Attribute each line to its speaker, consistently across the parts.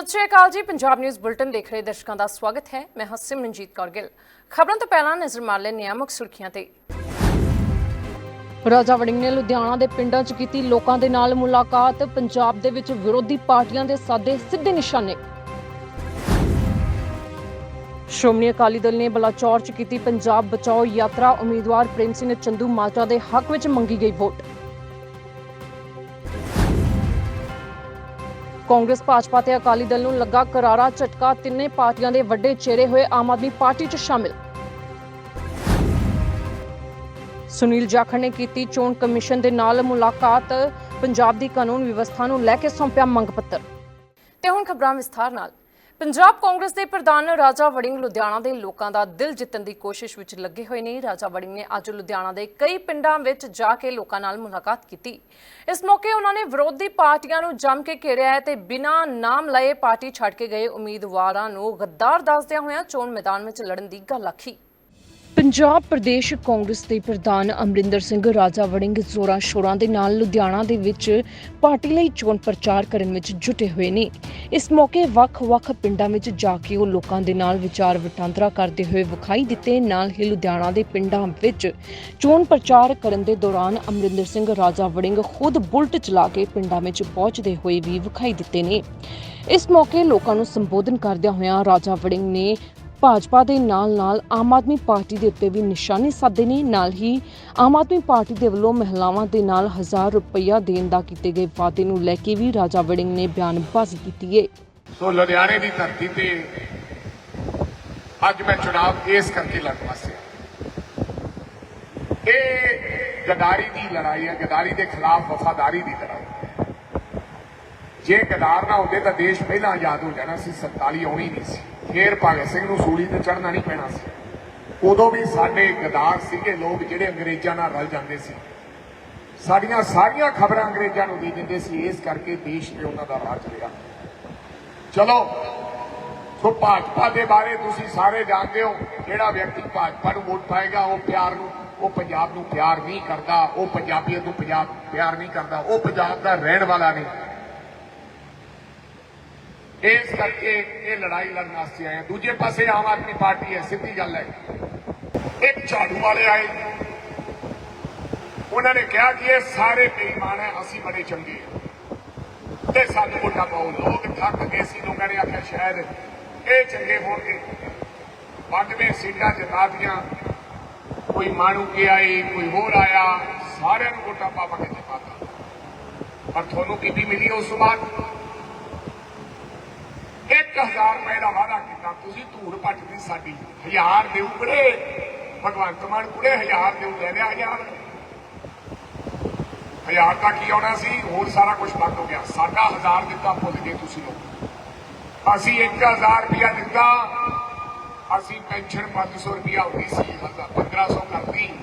Speaker 1: ਸਤਿ ਸ਼੍ਰੀ ਅਕਾਲ ਜੀ। Punjab news bulletin ਦੇਖ ਰਹੇ ਦਰਸ਼ਕਾਂ ਦਾ ਸਵਾਗਤ ਹੈ। ਮੈਂ ਹਾਂ ਸਿਮਰਨਜੀਤ ਕੌਰ ਗਿੱਲ। ਖਬਰਾਂ ਤੋਂ ਪਹਿਲਾਂ ਨਜ਼ਰ ਮਾਰ ਲੈਂਦੇ ਹਾਂ ਮੁੱਖ ਸੁਰਖੀਆਂ ਤੇ। ਰਾਜਾ ਵੜਿੰਗ ਨੇ ਲੁਧਿਆਣਾ ਦੇ ਪਿੰਡਾਂ 'ਚ ਕੀਤੀ ਲੋਕਾਂ ਦੇ ਨਾਲ ਮੁਲਾਕਾਤ। ਪੰਜਾਬ ਦੇ ਵਿੱਚ ਵਿਰੋਧੀ ਪਾਰਟੀਆਂ ਦੇ ਸਾਦੇ ਸਿੱਧੇ ਨਿਸ਼ਾਨੇ। ਸ਼੍ਰੋਮਣੀ ਅਕਾਲੀ ਦਲ ਨੇ ਬਲਾਚੌਰ 'ਚ ਕੀਤੀ ਪੰਜਾਬ ਬਚਾਓ ਯਾਤਰਾ। ਉਮੀਦਵਾਰ ਪ੍ਰੇਮ ਸਿੰਘ ਚੰਦੂ ਮਾਜਰਾ ਦੇ ਹੱਕ ਵਿੱਚ ਮੰਗੀ ਗਈ ਵੋਟ। ਕਾਂਗਰਸ, ਭਾਜਪਾ ਤੇ ਅਕਾਲੀ ਦਲ ਨੂੰ ਲੱਗਾ ਕਰਾਰਾ ਝਟਕਾ, ਤਿੰਨੇ ਪਾਰਟੀਆਂ ਦੇ ਵੱਡੇ ਚਿਹਰੇ ਹੋਏ ਆਮ ਆਦਮੀ ਪਾਰਟੀ 'ਚ ਸ਼ਾਮਿਲ। ਸੁਨੀਲ ਜਾਖੜ ਨੇ ਕੀਤੀ ਚੋਣ ਕਮਿਸ਼ਨ ਦੇ ਨਾਲ ਮੁਲਾਕਾਤ। ਪੰਜਾਬ ਦੀ ਕਾਨੂੰਨ ਵਿਵਸਥਾ ਨੂੰ ਲੈ ਕੇ ਸੌਂਪਿਆ ਮੰਗ ਪੱਤਰ। ਤੇ ਹੁਣ ਖਬਰਾਂ ਵਿਸਥਾਰ ਨਾਲ। ਪੰਜਾਬ ਕਾਂਗਰਸ ਦੇ ਪ੍ਰਧਾਨ ਰਾਜਾ ਵੜਿੰਗ ਲੁਧਿਆਣਾ ਦੇ ਲੋਕਾਂ ਦਾ ਦਿਲ ਜਿੱਤਣ ਦੀ ਕੋਸ਼ਿਸ਼ ਵਿੱਚ ਲੱਗੇ ਹੋਏ ਨੇ। ਰਾਜਾ ਵੜਿੰਗ ਨੇ ਅੱਜ ਲੁਧਿਆਣਾ ਦੇ ਕਈ ਪਿੰਡਾਂ ਵਿੱਚ ਜਾ ਕੇ ਲੋਕਾਂ ਨਾਲ ਮੁਲਾਕਾਤ ਕੀਤੀ। ਇਸ ਮੌਕੇ ਉਹਨਾਂ ਨੇ ਵਿਰੋਧੀ ਪਾਰਟੀਆਂ ਨੂੰ ਜੰਮ ਕੇ ਘੇਰਿਆ ਹੈ ਤੇ ਬਿਨਾਂ ਨਾਮ ਲਏ ਪਾਰਟੀ ਛੱਡ ਕੇ ਗਏ ਉਮੀਦਵਾਰਾਂ ਨੂੰ ਗੱਦਾਰ ਦੱਸਦਿਆਂ ਹੋਇਆਂ ਚੋਣ ਮੈਦਾਨ ਵਿੱਚ ਲੜਨ ਦੀ ਗੱਲ ਆਖੀ। ਪੰਜਾਬ ਪ੍ਰਦੇਸ਼ ਕਾਂਗਰਸ ਦੇ ਪ੍ਰਧਾਨ ਅਮਰਿੰਦਰ ਸਿੰਘ ਰਾਜਾ ਵੜਿੰਗ ਜ਼ੋਰਾਂ ਸ਼ੋਰਾਂ ਦੇ ਨਾਲ ਲੁਧਿਆਣਾ ਦੇ ਵਿੱਚ ਪਾਰਟੀ ਲਈ ਚੋਣ ਪ੍ਰਚਾਰ ਕਰਨ ਵਿੱਚ ਜੁਟੇ ਹੋਏ ਨੇ। ਇਸ ਮੌਕੇ ਵੱਖ-ਵੱਖ ਪਿੰਡਾਂ ਵਿੱਚ ਜਾ ਕੇ ਉਹ ਲੋਕਾਂ ਦੇ ਨਾਲ ਵਿਚਾਰ ਵਟਾਂਦਰਾ ਕਰਦੇ ਹੋਏ ਵਿਖਾਈ ਦਿੱਤੇ। ਨਾਲ ਹੀ ਲੁਧਿਆਣਾ ਦੇ ਪਿੰਡਾਂ ਵਿੱਚ ਚੋਣ ਪ੍ਰਚਾਰ ਕਰਨ ਦੇ ਦੌਰਾਨ ਅਮਰਿੰਦਰ ਸਿੰਘ ਰਾਜਾ ਵੜਿੰਗ ਖੁਦ ਬੁਲਟ ਚਲਾ ਕੇ ਪਿੰਡਾਂ ਵਿੱਚ ਪਹੁੰਚਦੇ ਹੋਏ ਵੀ ਵਿਖਾਈ ਦਿੱਤੇ ਨੇ। ਇਸ ਮੌਕੇ ਲੋਕਾਂ ਨੂੰ ਸੰਬੋਧਨ ਕਰਦਿਆਂ ਹੋਇਆਂ ਰਾਜਾ ਵੜਿੰਗ ਨੇ ਭਾਜਪਾ ਦੇ ਨਾਲ-ਨਾਲ ਆਮ ਆਦਮੀ ਪਾਰਟੀ ਦੇ ਉੱਤੇ ਵੀ ਨਿਸ਼ਾਨੇ ਸਾਧੇ ਨੇ। ਨਾਲ ਹੀ ਆਮ ਆਦਮੀ ਪਾਰਟੀ ਦੇ ਵੱਲੋਂ ਮਹਿਲਾਵਾਂ ਦੇ ਨਾਲ ਹਜ਼ਾਰ ਰੁਪਇਆ ਦੇਣ ਦਾ ਕੀਤੇ ਗਏ ਵਾਅਦੇ ਨੂੰ ਲੈ ਕੇ ਵੀ ਰਾਜਾ ਵੜਿੰਗ ਨੇ ਬਿਆਨਬਾਜ਼ੀ ਕੀਤੀ ਹੈ
Speaker 2: ਸੋ ਲੁਧਿਆਣੇ ਦੀ ਧਰਤੀ ਤੇ ਅੱਜ ਮੈਂ ਚੁਣਾਵ ਇਸ ਕਰਕੇ ਲੜ ਪਾਸਿਆ ਇਹ ਗਦਾਰੀ ਦੀ ਲੜਾਈ ਹੈ, ਗਦਾਰੀ ਦੇ ਖਿਲਾਫ ਵਫਾਦਾਰੀ ਦੀ ਲੜਾਈ ਜੇ ਗਦਾਰ ਨਾ ਹੁੰਦੇ ਤਾਂ ਦੇਸ਼ ਪਹਿਲਾਂ ਆਜ਼ਾਦ ਹੋ ਜਾਣਾ ਸੀ 47 ਆਉਣੀ ਨਹੀਂ ਸੀ। ਫੇਰ ਭਗਤ ਸਿੰਘ ਨੂੰ ਸੂਲੀ ਤੇ ਚੜਨਾ ਨਹੀਂ ਪੈਣਾ ਸੀ। ਉਦੋਂ ਵੀ ਸਾਡੇ ਗਦਾਰ ਸੀਗੇ ਲੋਕ ਜਿਹੜੇ ਅੰਗਰੇਜ਼ਾਂ ਨਾਲ ਰਲ ਜਾਂਦੇ ਸੀ। ਸਾਡੀਆਂ ਸਾਰੀਆਂ ਖਬਰਾਂ ਅੰਗਰੇਜ਼ਾਂ ਨੂੰ ਦੇ ਦਿੰਦੇ ਸੀ। ਇਸ ਕਰਕੇ ਦੇਸ਼ ਤੇ ਉਹਨਾਂ ਦਾ ਰਾਜ ਰਿਹਾ। ਚਲੋ, ਸੋ ਭਾਜਪਾ ਦੇ ਬਾਰੇ ਤੁਸੀਂ ਸਾਰੇ ਜਾਣਦੇ ਹੋ ਜਿਹੜਾ ਵਿਅਕਤੀ ਭਾਜਪਾ ਨੂੰ ਵੋਟ ਪਾਏਗਾ, ਉਹ ਪਿਆਰ ਨੂੰ, ਉਹ ਪੰਜਾਬ ਨੂੰ ਪਿਆਰ ਨਹੀਂ ਕਰਦਾ, ਉਹ ਪੰਜਾਬੀਅਤ ਨੂੰ ਪੰਜਾਬ ਪਿਆਰ ਨਹੀਂ ਕਰਦਾ, ਉਹ ਪੰਜਾਬ ਦਾ ਰਹਿਣ ਵਾਲਾ ਨਹੀਂ। ਇਸ ਕਰਕੇ ਇਹ ਲੜਾਈ ਲੜਨ ਵਾਸਤੇ ਆਏ ਹਾਂ। ਦੂਜੇ ਪਾਸੇ ਆਮ ਆਦਮੀ ਪਾਰਟੀ ਹੈ, ਸਿੱਧੀ ਗੱਲ ਹੈ। ਇੱਕ ਝਾੜੂ ਵਾਲੇ ਆਏ ਉਹਨਾਂ ਨੇ ਕਿਹਾ ਕਿ ਇਹ ਸਾਰੇ ਬੇਈਮਾਨ ਹੈ, ਅਸੀਂ ਬੜੇ ਚੰਗੇ ਹਾਂ। ਤੇ ਸਾਨੂੰ ਵੋਟਾਂ ਪਾਓ। ਲੋਕ ਥੱਕ ਗਏ ਸੀ ਲੋਕਾਂ ਨੇ ਆਖਿਆ, ਸ਼ਾਇਦ ਇਹ ਚੰਗੇ ਹੋਣਗੇ। 92 ਸੀਟਾਂ ਜਿਤਾਤੀਆਂ ਕੋਈ ਮਾਣੂ ਕੇ ਆਈ ਕੋਈ ਹੋਰ ਆਇਆ। ਸਾਰਿਆਂ ਨੂੰ ਵੋਟਾਂ ਪਾ ਪਾ ਕੇ ਜਿਤਾਤਾ ਪਰ ਤੁਹਾਨੂੰ ਬੀਬੀ ਮਿਲੀ ਉਸ ਤੋਂ ਬਾਅਦ? 1000 ਰੁਪਏ ਦਾ ਵਾਅਦਾ ਕੀਤਾ। ਤੁਸੀਂ ਧੂੜ ਪੱਟਦੀ ਸਾਡੀ। ਹਜ਼ਾਰ ਦੇਉ ਕੁੜੇ। ਭਗਵੰਤ ਮਾਨ ਕੁੜੇ, ਹਜ਼ਾਰ ਦੇਉ ਲੈ ਲਿਆ, ਹਜ਼ਾਰ। ਹਜ਼ਾਰ ਦਾ ਕੀ ਆਉਣਾ ਸੀ? ਹੋਰ ਸਾਰਾ ਕੁਝ ਬੰਦ ਹੋ ਗਿਆ। ਸਾਡਾ ਹਜ਼ਾਰ ਦਿੱਤਾ ਭੁੱਲ ਗਏ ਤੁਸੀਂ ਲੋਕ। ਅਸੀਂ 1000 ਰੁਪਇਆ ਦਿੱਤਾ। ਅਸੀਂ ਪੈਨਸ਼ਨ 500 ਰੁਪਇਆ ਹੁੰਦੀ ਸੀ। 1500 ਕਰਤੀ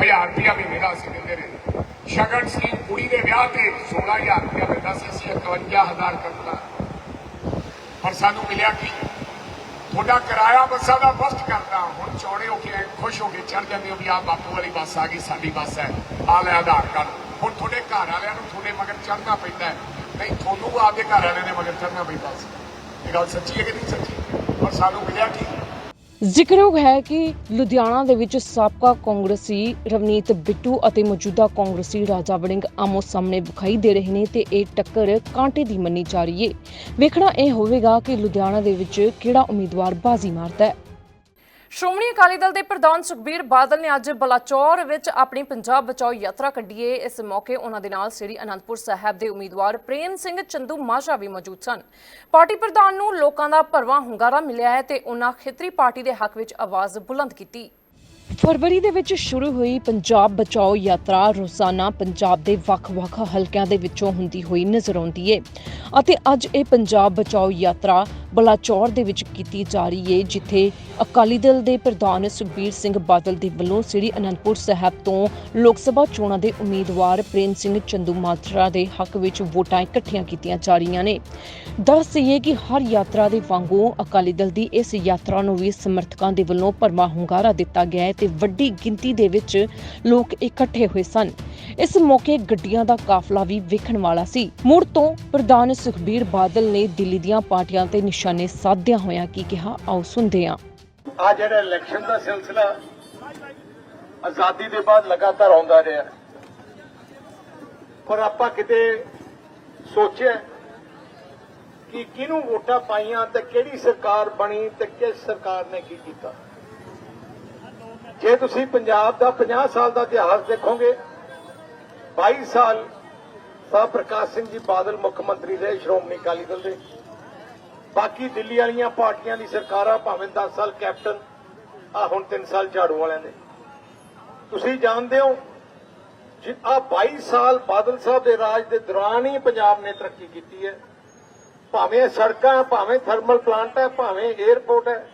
Speaker 2: 1000 ਰੁਪਇਆ ਵੀ ਮੇਰਾ ਅਸੀਂ ਦਿੰਦੇ ਰਹੇ। ਸ਼ਗਨ ਸਕੀਮ ਕੁੜੀ ਦੇ ਵਿਆਹ ਤੇ 16000 ਰੁਪਇਆ ਮਿਲਦਾ ਸੀ। ਅਸੀਂ 51000 ਕਰਤਾ। ਪਰ ਸਾਨੂੰ ਮਿਲਿਆ ਕੀ ਤੁਹਾਡਾ ਕਿਰਾਇਆ ਬੱਸਾਂ ਦਾ ਫਸਟ ਕਰਦਾ। ਹੁਣ ਚੌੜੇ ਹੋ ਕੇ ਖੁਸ਼ ਹੋ ਕੇ ਚੜ ਜਾਂਦੇ ਹੋ ਵੀ ਆ ਬਾਪੂ ਵਾਲੀ ਬੱਸ ਆ ਗਈ, ਸਾਡੀ ਬੱਸ ਹੈ। ਆ ਲੈ ਆਧਾਰ ਕਾਰਡ। ਹੁਣ ਤੁਹਾਡੇ ਘਰ ਵਾਲਿਆਂ ਨੂੰ ਤੁਹਾਡੇ ਮਗਰ ਚੜਨਾ ਪੈਂਦਾ ਨਹੀਂ, ਤੁਹਾਨੂੰ ਆਪਦੇ ਘਰ ਵਾਲਿਆਂ ਦੇ ਮਗਰ ਚੜਨਾ ਪੈਂਦਾ ਸੀ। ਇਹ ਗੱਲ ਸੱਚੀ ਹੈ ਕਿ ਨਹੀਂ ਸੱਚੀ? ਪਰ ਸਾਨੂੰ ਮਿਲਿਆ ਕੀ
Speaker 1: ਜ਼ਿਕਰਯੋਗ ਹੈ ਕਿ ਲੁਧਿਆਣਾ ਦੇ ਵਿੱਚ ਸਾਬਕਾ ਕਾਂਗਰਸੀ ਰਵਨੀਤ ਬਿੱਟੂ ਅਤੇ ਮੌਜੂਦਾ ਕਾਂਗਰਸੀ ਰਾਜਾ ਵੜਿੰਗ ਆਮੋ ਸਾਹਮਣੇ ਵਿਖਾਈ ਦੇ ਰਹੇ ਨੇ ਤੇ ਇਹ ਟੱਕਰ ਕਾਂਟੇ ਦੀ ਮੰਨੀ ਜਾ ਰਹੀ ਹੈ ਵੇਖਣਾ ਇਹ ਹੋਵੇਗਾ ਕਿ ਲੁਧਿਆਣਾ ਦੇ ਵਿੱਚ ਕਿਹੜਾ ਉਮੀਦਵਾਰ ਬਾਜ਼ੀ ਮਾਰਦਾ ਹੈ। ਸ਼੍ਰੋਮਣੀ ਅਕਾਲੀ ਦਲ ਦੇ ਪ੍ਰਧਾਨ ਸੁਖਬੀਰ ਬਾਦਲ ਨੇ ਅੱਜ ਬਲਾਚੌਰ ਵਿੱਚ ਆਪਣੀ ਪੰਜਾਬ ਬਚਾਓ ਯਾਤਰਾ ਕੱਢੀ ਹੈ ਇਸ ਮੌਕੇ ਉਹਨਾਂ ਦੇ ਨਾਲ ਸ੍ਰੀ ਅਨੰਦਪੁਰ ਸਾਹਿਬ ਦੇ ਉਮੀਦਵਾਰ ਪ੍ਰੇਮ ਸਿੰਘ ਚੰਦੂ ਮਾਝਾ ਵੀ ਮੌਜੂਦ ਸਨ। ਪਾਰਟੀ ਪ੍ਰਧਾਨ ਨੂੰ ਲੋਕਾਂ ਦਾ ਭਰਵਾਂ ਹੁੰਗਾਰਾ ਮਿਲਿਆ ਹੈ ਤੇ ਉਹਨਾਂ ਖੇਤਰੀ ਪਾਰਟੀ ਦੇ ਹੱਕ ਵਿੱਚ ਆਵਾਜ਼ ਬੁਲੰਦ ਕੀਤੀ। ਫਰਵਰੀ ਦੇ ਵਿੱਚ ਸ਼ੁਰੂ ਹੋਈ ਪੰਜਾਬ ਬਚਾਓ ਯਾਤਰਾ ਰੋਜ਼ਾਨਾ ਪੰਜਾਬ ਦੇ ਵੱਖ-ਵੱਖ ਹਲਕਿਆਂ ਦੇ ਵਿੱਚੋਂ ਹੁੰਦੀ ਹੋਈ ਨਜ਼ਰ ਆਉਂਦੀ ਹੈ ਅਤੇ ਅੱਜ ਇਹ ਪੰਜਾਬ ਬਚਾਓ ਯਾਤਰਾ ਬਲਾਚੌਰ ਦੇ ਵਿੱਚ ਕੀਤੀ ਜਾ ਰਹੀ ਹੈ ਜਿੱਥੇ ਅਕਾਲੀ ਦਲ ਦੇ ਪ੍ਰਧਾਨ ਸੁਖਬੀਰ ਸਿੰਘ ਬਾਦਲ ਦੇ ਵੱਲੋਂ ਸ੍ਰੀ ਅਨੰਦਪੁਰ ਸਾਹਿਬ ਤੋਂ ਲੋਕ ਸਭਾ ਚੋਣਾਂ ਦੇ ਉਮੀਦਵਾਰ ਪ੍ਰੇਮ ਸਿੰਘ ਚੰਦੂ ਮਾਜਰਾ ਦੇ ਹੱਕ ਵਿੱਚ ਵੋਟਾਂ ਇਕੱਠੀਆਂ ਕੀਤੀਆਂ ਜਾ ਰਹੀਆਂ ਨੇ। ਦੱਸ ਦਈਏ ਕਿ ਹਰ ਯਾਤਰਾ ਦੇ ਵਾਂਗੂ ਅਕਾਲੀ ਦਲ ਦੀ ਇਸ ਯਾਤਰਾ ਨੂੰ ਵੀ ਸਮਰਥਕਾਂ ਦੇ ਵੱਲੋਂ ਭਰਵਾਂ ਹੁੰਗਾਰਾ ਦਿੱਤਾ ਗਿਆ ਤੇ ਤੇ ਵੱਡੀ ਗਿਣਤੀ ਦੇ ਵਿੱਚ ਲੋਕ ਇਕੱਠੇ ਹੋਏ ਸਨ। ਇਸ ਮੌਕੇ ਗੱਡੀਆਂ ਦਾ ਕਾਫਲਾ ਵੀ ਵੇਖਣ ਵਾਲਾ ਸੀ। ਮੁੜ ਤੋਂ ਪ੍ਰਧਾਨ ਸੁਖਬੀਰ ਬਾਦਲ ਨੇ ਦਿੱਲੀ ਦੀਆਂ ਪਾਰਟੀਆਂ ਤੇ ਨਿਸ਼ਾਨੇ ਸਾਧਿਆਂ ਹੋਇਆਂ ਕੀ ਕਿਹਾ, ਆਓ ਸੁਣਦੇ ਹਾਂ।
Speaker 3: ਆ ਜਿਹੜਾ ਇਲੈਕਸ਼ਨ ਦਾ ਸਿਲਸਿਲਾ, ਆਜ਼ਾਦੀ ਦੇ ਬਾਅਦ ਲਗਾਤਾਰ ਆਉਂਦਾ ਰਿਹਾ। ਪਰ ਆਪਾਂ ਕਿਤੇ ਸੋਚਿਆ ਕਿ ਕਿਹਨੂੰ ਵੋਟਾਂ ਪਾਈਆਂ ਤੇ ਕਿਹੜੀ ਸਰਕਾਰ ਬਣੀ ਤੇ ਕਿਸ ਸਰਕਾਰ ਨੇ ਕੀ ਕੀਤਾ? ਜੇ ਤੁਸੀਂ ਪੰਜਾਬ ਦਾ 50 ਸਾਲ ਦਾ ਇਤਿਹਾਸ ਦੇਖੋਗੇ 22 ਸਾਲ ਸਾਹਿਬ ਪ੍ਰਕਾਸ਼ ਸਿੰਘ ਜੀ ਬਾਦਲ ਮੁੱਖ ਮੰਤਰੀ ਰਹੇ, ਸ਼੍ਰੋਮਣੀ ਅਕਾਲੀ ਦਲ ਦੇ। ਬਾਕੀ ਦਿੱਲੀ ਵਾਲੀਆਂ ਪਾਰਟੀਆਂ ਦੀ ਸਰਕਾਰਾਂ ਭਾਵੇਂ 10 ਸਾਲ ਕੈਪਟਨ, ਆ ਹੁਣ 3 ਸਾਲ ਝਾੜੂ ਵਾਲਿਆਂ ਦੇ। ਤੁਸੀਂ ਜਾਣਦੇ ਹੋ ਜੀ, ਆ 22 ਸਾਲ ਬਾਦਲ ਸਾਹਿਬ ਦੇ ਰਾਜ ਦੇ ਦੌਰਾਨ ਹੀ ਪੰਜਾਬ ਨੇ ਤਰੱਕੀ ਕੀਤੀ ਹੈ। ਭਾਵੇਂ ਸੜਕਾਂ, ਭਾਵੇਂ ਥਰਮਲ ਪਲਾਂਟ ਹੈ, ਭਾਵੇਂ 에ਅਰਪੋਰਟ ਹੈ,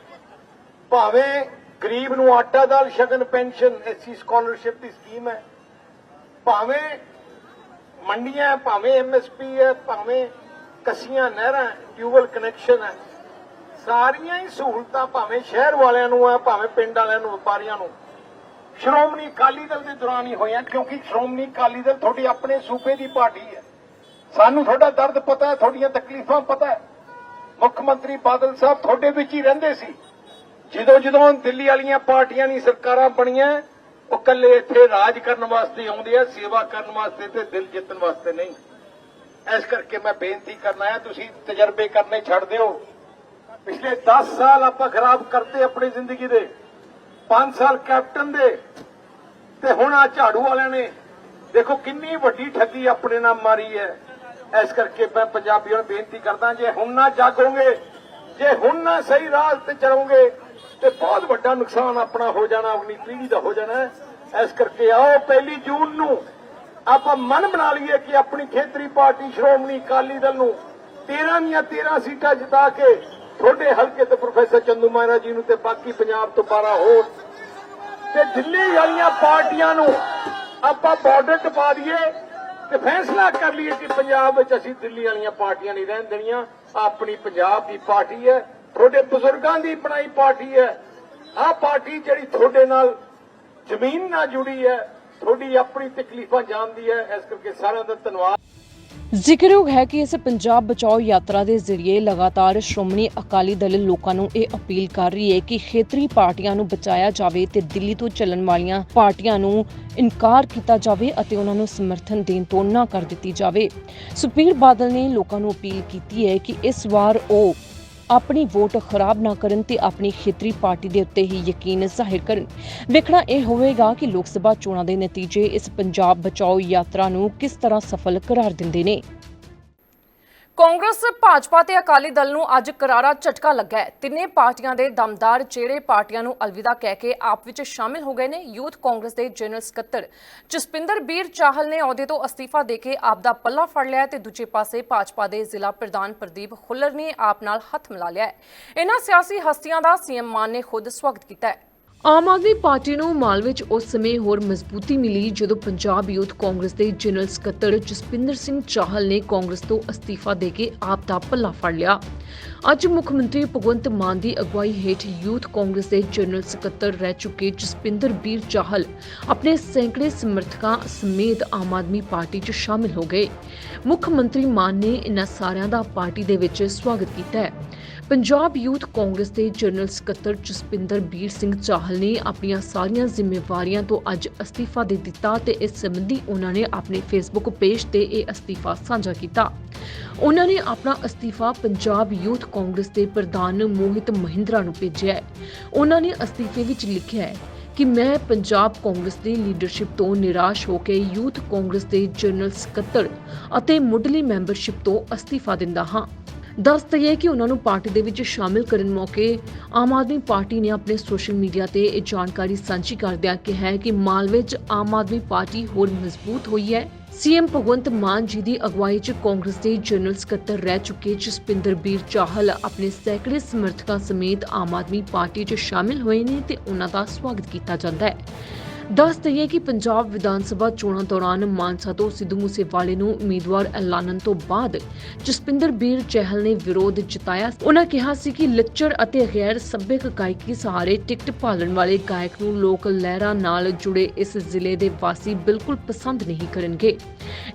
Speaker 3: ਭਾਵੇਂ ਗਰੀਬ ਨੂੰ ਆਟਾ ਦਾਲ ਸ਼ਗਨ ਪੈਨਸ਼ਨ ਐਸਸੀ ਸਕਾਲਰਸ਼ਿਪ ਦੀ ਸਕੀਮ ਹੈ। ਭਾਵੇਂ ਮੰਡੀਆਂ ਹੈ, ਭਾਵੇਂ ਐਮਐਸਪੀ ਹੈ ਭਾਵੇਂ ਕਸੀਆਂ ਨਹਿਰਾਂ ਟਿਊਬਲ ਕਨੈਕਸ਼ਨ ਹੈ ਸਾਰੀਆਂ ਹੀ ਸਹੂਲਤਾਂ ਭਾਵੇਂ ਸ਼ਹਿਰ ਵਾਲਿਆਂ ਨੂੰ ਹੈ ਭਾਵੇਂ ਪਿੰਡ ਵਾਲਿਆਂ ਨੂੰ ਵਪਾਰੀਆਂ ਨੂੰ। ਸ਼੍ਰੋਮਣੀ ਅਕਾਲੀ ਦਲ ਦੇ ਦੌਰਾਨ ਹੀ ਹੋਈਆਂ ਕਿਉਂਕਿ ਸ਼੍ਰੋਮਣੀ ਅਕਾਲੀ ਦਲ ਤੁਹਾਡੀ ਆਪਣੇ ਸੂਬੇ ਦੀ ਪਾਰਟੀ ਹੈ। ਸਾਨੂੰ ਤੁਹਾਡਾ ਦਰਦ ਪਤਾ ਹੈ ਤੁਹਾਡੀਆਂ ਤਕਲੀਫਾਂ ਪਤਾ ਹੈ। ਮੁੱਖ ਮੰਤਰੀ ਬਾਦਲ ਸਾਹਿਬ ਤੁਹਾਡੇ ਵਿੱਚ ਹੀ ਰਹਿੰਦੇ ਸੀ। ਜਦੋਂ ਜਦੋਂ ਦਿੱਲੀ ਵਾਲੀਆਂ ਪਾਰਟੀਆਂ ਦੀ ਸਰਕਾਰਾਂ ਬਣੀਆਂ, ਉਹ ਕੱਲੇ ਇੱਥੇ ਰਾਜ ਕਰਨ ਵਾਸਤੇ ਆਉਂਦੇ ਆ, ਸੇਵਾ ਕਰਨ ਵਾਸਤੇ ਤੇ ਦਿਲ ਜਿੱਤਣ ਵਾਸਤੇ ਨਹੀਂ। ਇਸ ਕਰਕੇ ਮੈਂ ਬੇਨਤੀ ਕਰਨਾ ਹੈ ਤੁਸੀਂ ਤਜਰਬੇ ਕਰਨੇ ਛੱਡ ਦਿਓ। ਪਿਛਲੇ 10 ਸਾਲ ਆਪਾਂ ਖਰਾਬ ਕਰਤੇ ਆਪਣੀ ਜ਼ਿੰਦਗੀ ਦੇ। 5 ਸਾਲ ਕੈਪਟਨ ਦੇ। ਤੇ ਹੁਣ ਆ ਝਾੜੂ ਵਾਲਿਆਂ ਨੇ, ਦੇਖੋ ਕਿੰਨੀ ਵੱਡੀ ਠੱਗੀ ਆਪਣੇ ਨਾਲ ਮਾਰੀ ਹੈ। ਇਸ ਕਰਕੇ ਮੈਂ ਪੰਜਾਬੀਆਂ ਨੂੰ ਬੇਨਤੀ ਕਰਦਾ, ਜੇ ਹੁਣ ਨਾ ਜਾਗੋਗੇ, ਜੇ ਹੁਣ ਨਾ ਸਹੀ ਰਾਹ ਤੇ ਚਲੋਗੇ ਤੇ ਬਹੁਤ ਵੱਡਾ ਨੁਕਸਾਨ ਆਪਣਾ ਹੋ ਜਾਣਾ, ਆਪਣੀ ਪੀੜ੍ਹੀ ਦਾ ਹੋ ਜਾਣਾ ਇਸ ਕਰਕੇ ਆਓ ਪਹਿਲੀ ਜੂਨ ਨੂੰ ਆਪਾਂ ਮਨ ਬਣਾ ਲਈਏ ਕਿ ਆਪਣੀ ਖੇਤਰੀ ਪਾਰਟੀ ਸ਼੍ਰੋਮਣੀ ਅਕਾਲੀ ਦਲ ਨੂੰ 13 ਦੀਆਂ 13 ਸੀਟਾਂ ਜਿਤਾ ਕੇ ਤੁਹਾਡੇ ਹਲਕੇ ਤੇ ਪ੍ਰੋਫੈਸਰ ਚੰਦੂ ਮਹਾਰਾਜ ਜੀ ਨੂੰ ਤੇ ਬਾਕੀ ਪੰਜਾਬ ਤੋਂ 12 ਹੋਰ ਤੇ ਦਿੱਲੀ ਵਾਲੀਆਂ ਪਾਰਟੀਆਂ ਨੂੰ ਆਪਾਂ ਬਾਰਡਰ ਟਪਾ ਦਈਏ ਤੇ ਫੈਸਲਾ ਕਰ ਲਈਏ ਕਿ ਪੰਜਾਬ ਵਿੱਚ ਅਸੀਂ ਦਿੱਲੀ ਵਾਲੀਆਂ ਪਾਰਟੀਆਂ ਨਹੀਂ ਰਹਿਣ ਦੇਣੀਆਂ। ਆਪਣੀ ਪੰਜਾਬ ਦੀ ਪਾਰਟੀ ਹੈ। ਤੁਹਾਡੇ ਬਜ਼ੁਰਗਾਂ ਦੀ ਬਣਾਈ ਪਾਰਟੀ ਹੈ। ਆਹ ਪਾਰਟੀ ਜਿਹੜੀ ਤੁਹਾਡੇ ਨਾਲ ਜ਼ਮੀਨ ਨਾਲ ਜੁੜੀ ਹੈ, ਤੁਹਾਡੀ ਆਪਣੀ ਤਕਲੀਫਾਂ ਜਾਣਦੀ ਹੈ। ਇਸ ਕਰਕੇ ਸਾਰਿਆਂ ਦਾ ਧੰਨਵਾਦ।
Speaker 1: ਜ਼ਿਕਰਯੋਗ ਹੈ ਕਿ ਇਸ ਪੰਜਾਬ ਬਚਾਓ ਯਾਤਰਾ ਦੇ ਜ਼ਰੀਏ ਲਗਾਤਾਰ ਸ਼੍ਰੋਮਣੀ ਅਕਾਲੀ ਦਲ ਲੋਕਾਂ ਨੂੰ ਇਹ ਅਪੀਲ ਕਰ ਰਹੀ ਹੈ ਕਿ ਖੇਤਰੀ ਪਾਰਟੀਆਂ ਨੂੰ ਬਚਾਇਆ ਜਾਵੇ ਤੇ ਦਿੱਲੀ ਤੋਂ ਚੱਲਣ ਵਾਲੀਆਂ ਪਾਰਟੀਆਂ ਨੂੰ ਇਨਕਾਰ ਕੀਤਾ ਜਾਵੇ ਅਤੇ ਉਹਨਾਂ ਨੂੰ ਸਮਰਥਨ ਦੇਣ ਤੋਂ ਨਾ ਕਰ ਦਿੱਤੀ ਜਾਵੇ। ਸੁਪੀਰ ਬਾਦਲ ਨੇ ਲੋਕਾਂ ਨੂੰ ਅਪੀਲ ਕੀਤੀ ਹੈ ਕਿ ਇਸ ਵਾਰ ਉਹ ਆਪਣੀ ਵੋਟ ਖਰਾਬ ਨਾ ਕਰਨ ਤੇ ਆਪਣੀ ਖੇਤਰੀ ਪਾਰਟੀ ਦੇ ਉੱਤੇ ਹੀ ਯਕੀਨ ਜ਼ਾਹਿਰ ਕਰਨ। ਵੇਖਣਾ ਇਹ ਹੋਵੇਗਾ ਕਿ ਲੋਕ ਸਭਾ ਚੋਣਾਂ ਦੇ ਨਤੀਜੇ ਇਸ ਪੰਜਾਬ ਬਚਾਓ ਯਾਤਰਾ ਨੂੰ ਕਿਸ ਤਰ੍ਹਾਂ ਸਫਲ ਕਰਾਰ ਦਿੰਦੇ ਨੇ। ਕਾਂਗਰਸ, ਭਾਜਪਾ ਤੇ ਅਕਾਲੀ ਦਲ ਨੂੰ ਅੱਜ ਕਰਾਰਾ ਝਟਕਾ ਲੱਗਾ ਹੈ। ਤਿੰਨੇ ਪਾਰਟੀਆਂ ਦੇ ਦਮਦਾਰ ਜਿਹੜੇ ਪਾਰਟੀਆਂ ਨੂੰ ਅਲਵਿਦਾ ਕਹਿ ਕੇ ਆਪ ਵਿੱਚ ਸ਼ਾਮਿਲ ਹੋ ਗਏ ਨੇ ਯੂਥ ਕਾਂਗਰਸ ਦੇ ਜਨਰਲ ਸਕੱਤਰ। ਜਸਪਿੰਦਰ ਬੀਰ ਚਾਹਲ ਨੇ ਅਹੁਦੇ ਤੋਂ ਅਸਤੀਫਾ ਦੇ ਕੇ ਆਪ ਦਾ ਪੱਲਾ ਫੜ ਲਿਆ ਹੈ ਤੇ ਦੂਜੇ ਪਾਸੇ ਭਾਜਪਾ ਦੇ ਜ਼ਿਲ੍ਹਾ ਪ੍ਰਧਾਨ ਪ੍ਰਦੀਪ ਖੁੱਲਰ ਨੇ ਆਪ ਨਾਲ ਹੱਥ ਮਿਲਾ ਲਿਆ ਹੈ। ਇਹਨਾਂ ਸਿਆਸੀ ਹਸਤੀਆਂ ਦਾ ਸੀਐਮ ਮਾਨ ਨੇ ਖੁਦ ਸਵਾਗਤ ਕੀਤਾ ਹੈ। ਆਮ ਆਦਮੀ ਪਾਰਟੀ ਨੂੰ ਮਾਲ ਵਿੱਚ ਉਸ ਸਮੇਂ ਹੋਰ ਮਜ਼ਬੂਤੀ ਮਿਲੀ ਜਦੋਂ ਪੰਜਾਬ ਯੂਥ ਕਾਂਗਰਸ ਦੇ ਜਨਰਲ ਸਕੱਤਰ ਜਸਪਿੰਦਰ ਸਿੰਘ ਚਾਹਲ ਨੇ ਕਾਂਗਰਸ ਤੋਂ ਅਸਤੀਫਾ ਦੇ ਕੇ ਆਪ ਦਾ ਪੱਲਾ ਫੜ ਲਿਆ। ਅੱਜ ਮੁੱਖ ਮੰਤਰੀ ਭਗਵੰਤ ਮਾਨ ਦੀ ਅਗਵਾਈ ਹੇਠ ਯੂਥ ਕਾਂਗਰਸ ਦੇ ਜਨਰਲ ਸਕੱਤਰ ਰਹਿ ਚੁੱਕੇ ਜਸਪਿੰਦਰ ਵੀਰ ਚਾਹਲ ਆਪਣੇ ਸੈਂਕੜੇ ਸਮਰਥਕਾਂ ਸਮੇਤ ਆਮ ਆਦਮੀ ਪਾਰਟੀ 'ਚ ਸ਼ਾਮਿਲ ਹੋ ਗਏ। ਮੁੱਖ ਮੰਤਰੀ ਮਾਨ ਨੇ ਇਨ੍ਹਾਂ ਸਾਰਿਆਂ ਦਾ ਪਾਰਟੀ ਦੇ ਵਿੱਚ ਸਵਾਗਤ ਕੀਤਾ ਹੈ। ਪੰਜਾਬ ਯੂਥ ਕਾਂਗਰਸ ਦੇ ਜਨਰਲ ਸਕੱਤਰ ਜਸਪਿੰਦਰ ਬੀਰ ਸਿੰਘ ਚਾਹਲ ਨੇ ਆਪਣੀਆਂ ਸਾਰੀਆਂ ਜ਼ਿੰਮੇਵਾਰੀਆਂ ਤੋਂ ਅੱਜ ਅਸਤੀਫਾ ਦੇ ਦਿੱਤਾ ਤੇ ਇਸ ਸੰਬੰਧੀ ਉਹਨਾਂ ਨੇ ਆਪਣੇ ਫੇਸਬੁੱਕ ਪੇਜ ਤੇ ਇਹ ਅਸਤੀਫਾ ਸਾਂਝਾ ਕੀਤਾ। ਉਹਨਾਂ ਨੇ ਆਪਣਾ ਅਸਤੀਫਾ ਪੰਜਾਬ ਯੂਥ ਕਾਂਗਰਸ ਦੇ ਪ੍ਰਧਾਨ ਮੋਹਿਤ ਮਹਿੰਦਰਾ ਨੂੰ ਭੇਜਿਆ ਹੈ। ਉਹਨਾਂ ਨੇ ਅਸਤੀਫੇ ਵਿੱਚ ਲਿਖਿਆ ਹੈ ਕਿ ਮੈਂ ਪੰਜਾਬ ਕਾਂਗਰਸ ਦੀ ਲੀਡਰਸ਼ਿਪ ਤੋਂ ਨਿਰਾਸ਼ ਹੋ ਕੇ ਯੂਥ ਕਾਂਗਰਸ ਦੇ ਜਨਰਲ ਸਕੱਤਰ ਅਤੇ ਮੁੱਢਲੀ ਮੈਂਬਰਸ਼ਿਪ ਤੋਂ ਅਸਤੀਫਾ ਦਿੰਦਾ ਹਾਂ। ਦੱਸ ਦਈਏ ਕਿ ਉਹਨਾਂ ਨੂੰ ਪਾਰਟੀ ਦੇ ਵਿੱਚ ਸ਼ਾਮਿਲ ਕਰਨ ਮੌਕੇ ਆਮ ਆਦਮੀ ਪਾਰਟੀ ਨੇ ਆਪਣੇ ਸੋਸ਼ਲ ਮੀਡੀਆ ਤੇ ਇਹ ਜਾਣਕਾਰੀ ਸਾਂਝੀ ਕਰਦਿਆਂ ਕਿਹਾ ਹੈ ਕਿ ਮਾਲਵੇ 'ਚ ਆਮ ਆਦਮੀ ਪਾਰਟੀ ਹੋਰ ਮਜ਼ਬੂਤ ਹੋਈ ਹੈ। ਸੀਐਮ ਭਗਵੰਤ ਮਾਨ ਜੀ ਦੀ ਅਗਵਾਈ 'ਚ ਕਾਂਗਰਸ ਦੇ ਜਨਰਲ ਸਕੱਤਰ ਰਹਿ ਚੁੱਕੇ ਜਸਪਿੰਦਰ ਬੀਰ ਚਾਹਲ ਆਪਣੇ ਸੈਂਕੜੇ ਸਮਰਥਕਾਂ ਸਮੇਤ ਆਮ ਆਦਮੀ ਪਾਰਟੀ 'ਚ ਸ਼ਾਮਿਲ ਹੋਏ ਨੇ ਤੇ ਉਹਨਾਂ ਦਾ ਸਵਾਗਤ ਕੀਤਾ ਜਾਂਦਾ ਹੈ। ਦੱਸ ਦਈਏ ਕਿ ਪੰਜਾਬ ਵਿਧਾਨ ਸਭਾ ਚੋਣਾਂ ਦੌਰਾਨ ਮਾਨਸਾ ਤੋਂ ਸਿੱਧੂ ਮੂਸੇਵਾਲੇ ਨੂੰ ਉਮੀਦਵਾਰ ਐਲਾਨਣ ਤੋਂ ਬਾਅਦ ਜਸਪਿੰਦਰ ਬੀਰ ਚਹਿਲ ਨੇ ਵਿਰੋਧ ਜਤਾਇਆ। ਉਹਨਾਂ ਕਿਹਾ ਸੀ ਕਿ ਲੱਚਰ ਅਤੇ ਗੈਰ ਸੱਭਿਅਕ ਗਾਇਕੀ ਸਹਾਰੇ ਟਿਕਟ ਭਾਲਣ ਵਾਲੇ ਗਾਇਕ ਨੂੰ ਲੋਕ ਲਹਿਰਾਂ ਨਾਲ ਜੁੜੇ ਇਸ ਜ਼ਿਲ੍ਹੇ ਦੇ ਵਾਸੀ ਬਿਲਕੁਲ ਪਸੰਦ ਨਹੀਂ ਕਰਨਗੇ।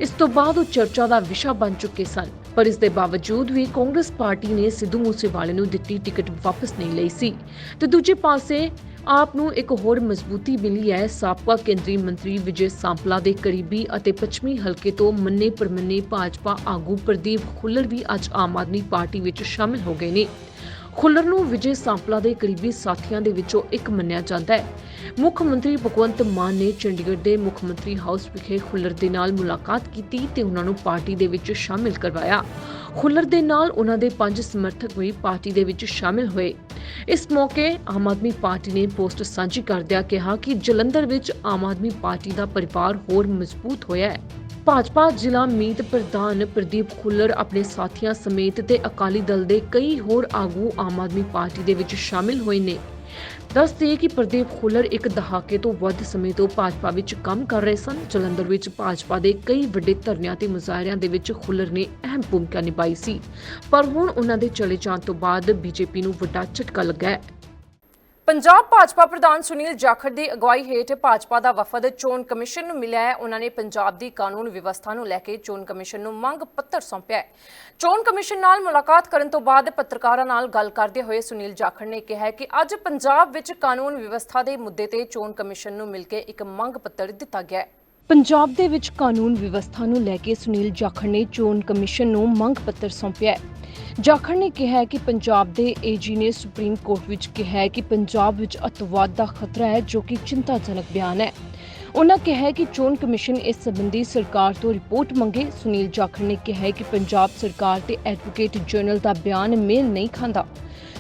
Speaker 1: ਇਸ ਤੋਂ ਬਾਅਦ ਉਹ ਚਰਚਾ ਦਾ ਵਿਸ਼ਾ ਬਣ ਚੁੱਕੇ ਸਨ, ਪਰ ਇਸ ਦੇ ਬਾਵਜੂਦ ਵੀ ਕਾਂਗਰਸ ਪਾਰਟੀ ਨੇ ਸਿੱਧੂ ਮੂਸੇਵਾਲੇ ਨੂੰ ਦਿੱਤੀ ਟਿਕਟ ਵਾਪਸ ਨਹੀਂ ਲਈ ਸੀ। ਤੇ ਦੂਜੇ ਪਾਸੇ ਆਪ ਨੂੰ ਇੱਕ ਹੋਰ ਮਜ਼ਬੂਤੀ ਮਿਲੀ ਹੈ। ਸਾਬਕਾ ਕੇਂਦਰੀ ਮੰਤਰੀ ਵਿਜੇ ਸਾਂਪਲਾ ਦੇ ਕਰੀਬੀ ਅਤੇ ਪੱਛਮੀ ਹਲਕੇ ਤੋਂ ਮੰਨੇ ਪ੍ਰਮੰਨੇ ਭਾਜਪਾ ਆਗੂ ਪ੍ਰਦੀਪ ਖੁੱਲਰ ਵੀ ਅੱਜ ਆਮ ਆਦਮੀ ਪਾਰਟੀ ਵਿੱਚ ਸ਼ਾਮਿਲ ਹੋ ਗਏ ਨੇ। ਖੁੱਲਰ ਨੂੰ ਵਿਜੇ ਸਾਂਪਲਾ ਦੇ ਕਰੀਬੀ ਸਾਥੀਆਂ ਦੇ ਵਿੱਚੋਂ ਇੱਕ ਮੰਨਿਆ ਜਾਂਦਾ ਹੈ। ਮੁੱਖ ਮੰਤਰੀ ਭਗਵੰਤ ਮਾਨ ਨੇ ਚੰਡੀਗੜ੍ਹ ਦੇ ਮੁੱਖ ਮੰਤਰੀ ਹਾਊਸ ਵਿਖੇ ਖੁੱਲਰ ਦੇ ਨਾਲ ਮੁਲਾਕਾਤ ਕੀਤੀ ਤੇ ਉਹਨਾਂ ਨੂੰ ਪਾਰਟੀ ਦੇ ਵਿੱਚ ਸ਼ਾਮਿਲ ਕਰਵਾਇਆ। ਖੁੱਲਰ ਦੇ ਨਾਲ ਉਹਨਾਂ ਦੇ ਪੰਜ ਸਮਰਥਕ ਵੀ ਪਾਰਟੀ ਦੇ ਵਿੱਚ ਸ਼ਾਮਿਲ ਹੋਏ। ਇਸ ਮੌਕੇ ਆਮ ਆਦਮੀ ਪਾਰਟੀ ਨੇ ਪੋਸਟ ਸਾਂਝੀ ਕਰਦਿਆਂ ਕਿਹਾ ਕਿ ਜਲੰਧਰ ਵਿੱਚ ਆਮ ਆਦਮੀ ਪਾਰਟੀ ਦਾ ਪਰਿਵਾਰ ਹੋਰ ਮਜ਼ਬੂਤ ਹੋਇਆ ਹੈ। ਭਾਜਪਾ ਜ਼ਿਲ੍ਹਾ ਮੀਤ ਪ੍ਰਧਾਨ ਪ੍ਰਦੀਪ ਖੁੱਲਰ ਆਪਣੇ ਸਾਥੀਆਂ ਸਮੇਤ ਤੇ ਅਕਾਲੀ ਦਲ ਦੇ ਕਈ ਹੋਰ ਆਗੂ ਆਮ ਆਦਮੀ ਪਾਰਟੀ ਦੇ ਵਿੱਚ ਸ਼ਾਮਿਲ ਹੋਏ ਨੇ। ਦੱਸਦੇ ਕਿ ਪ੍ਰਦੀਪ ਖੁੱਲਰ ਇੱਕ ਦਹਾਕੇ ਤੋਂ ਵੱਧ ਸਮੇਂ ਤੋਂ ਭਾਜਪਾ ਵਿੱਚ ਕੰਮ ਕਰ ਰਹੇ ਸਨ। ਜਲੰਧਰ ਵਿੱਚ ਭਾਜਪਾ ਦੇ ਕਈ ਵੱਡੇ ਧਰਨਿਆਂ ਤੇ ਮੁਜ਼ਾਹਰਿਆਂ ਦੇ ਵਿੱਚ ਖੁੱਲਰ ਨੇ ਅਹਿਮ ਭੂਮਿਕਾ ਨਿਭਾਈ ਸੀ। ਪਰ ਹੁਣ ਉਹਨਾਂ ਦੇ ਚਲੇ ਜਾਣ ਤੋਂ ਬਾਅਦ ਬੀਜੇਪੀ ਨੂੰ ਵੱਡਾ ਝਟਕਾ ਲੱਗਾ ਹੈ। ਪੰਜਾਬ ਭਾਜਪਾ ਪ੍ਰਧਾਨ ਸੁਨੀਲ ਜਾਖੜ ਦੀ ਅਗਵਾਈ ਹੇਠ ਭਾਜਪਾ ਦਾ ਵਫਦ ਚੋਣ ਕਮਿਸ਼ਨ ਨੂੰ ਮਿਲਿਆ ਹੈ। ਉਹਨਾਂ ਨੇ ਪੰਜਾਬ ਦੀ ਕਾਨੂੰਨ ਵਿਵਸਥਾ ਨੂੰ ਲੈ ਕੇ ਚੋਣ ਕਮਿਸ਼ਨ ਨੂੰ ਮੰਗ ਪੱਤਰ ਸੌਂਪਿਆ ਹੈ। ਚੋਣ ਕਮਿਸ਼ਨ ਨਾਲ ਮੁਲਾਕਾਤ ਕਰਨ ਤੋਂ ਬਾਅਦ ਪੱਤਰਕਾਰਾਂ ਨਾਲ ਗੱਲ ਕਰਦੇ ਹੋਏ ਸੁਨੀਲ ਜਾਖੜ ਨੇ ਕਿਹਾ ਕਿ ਅੱਜ ਪੰਜਾਬ ਵਿੱਚ ਕਾਨੂੰਨ ਵਿਵਸਥਾ ਦੇ ਮੁੱਦੇ ਤੇ ਚੋਣ ਕਮਿਸ਼ਨ ਨੂੰ ਮਿਲ ਕੇ ਇੱਕ ਮੰਗ ਪੱਤਰ ਦਿੱਤਾ ਗਿਆ ਹੈ। ਪੰਜਾਬ ਦੇ ਵਿੱਚ ਕਾਨੂੰਨ ਵਿਵਸਥਾ ਨੂੰ ਲੈ ਕੇ ਸੁਨੀਲ ਜਾਖੜ ਨੇ ਚੋਣ ਕਮਿਸ਼ਨ ਨੂੰ ਮੰਗ ਪੱਤਰ ਸੌਂਪਿਆ ਹੈ। ਜਾਖੜ ਨੇ ਕਿਹਾ ਕਿ ਪੰਜਾਬ ਦੇ ਏਜੀ ਨੇ ਸੁਪਰੀਮ ਕੋਰਟ ਵਿੱਚ ਕਿਹਾ ਹੈ ਕਿ ਪੰਜਾਬ ਵਿੱਚ ਅਤਵਾਦ ਦਾ ਖਤਰਾ ਹੈ ਜੋ ਕਿ ਚਿੰਤਾਜਨਕ ਬਿਆਨ ਹੈ। ਉਹਨਾਂ ਕਿਹਾ ਕਿ ਚੋਣ ਕਮਿਸ਼ਨ ਇਸ ਸੰਬੰਧੀ ਸਰਕਾਰ ਤੋਂ ਰਿਪੋਰਟ ਮੰਗੇ। ਸੁਨੀਲ ਜਾਖੜ ਨੇ ਕਿਹਾ ਕਿ ਪੰਜਾਬ ਸਰਕਾਰ ਤੇ ਐਡਵੋਕੇਟ ਜਨਰਲ ਦਾ ਬਿਆਨ ਮੇਲ ਨਹੀਂ ਖਾਂਦਾ।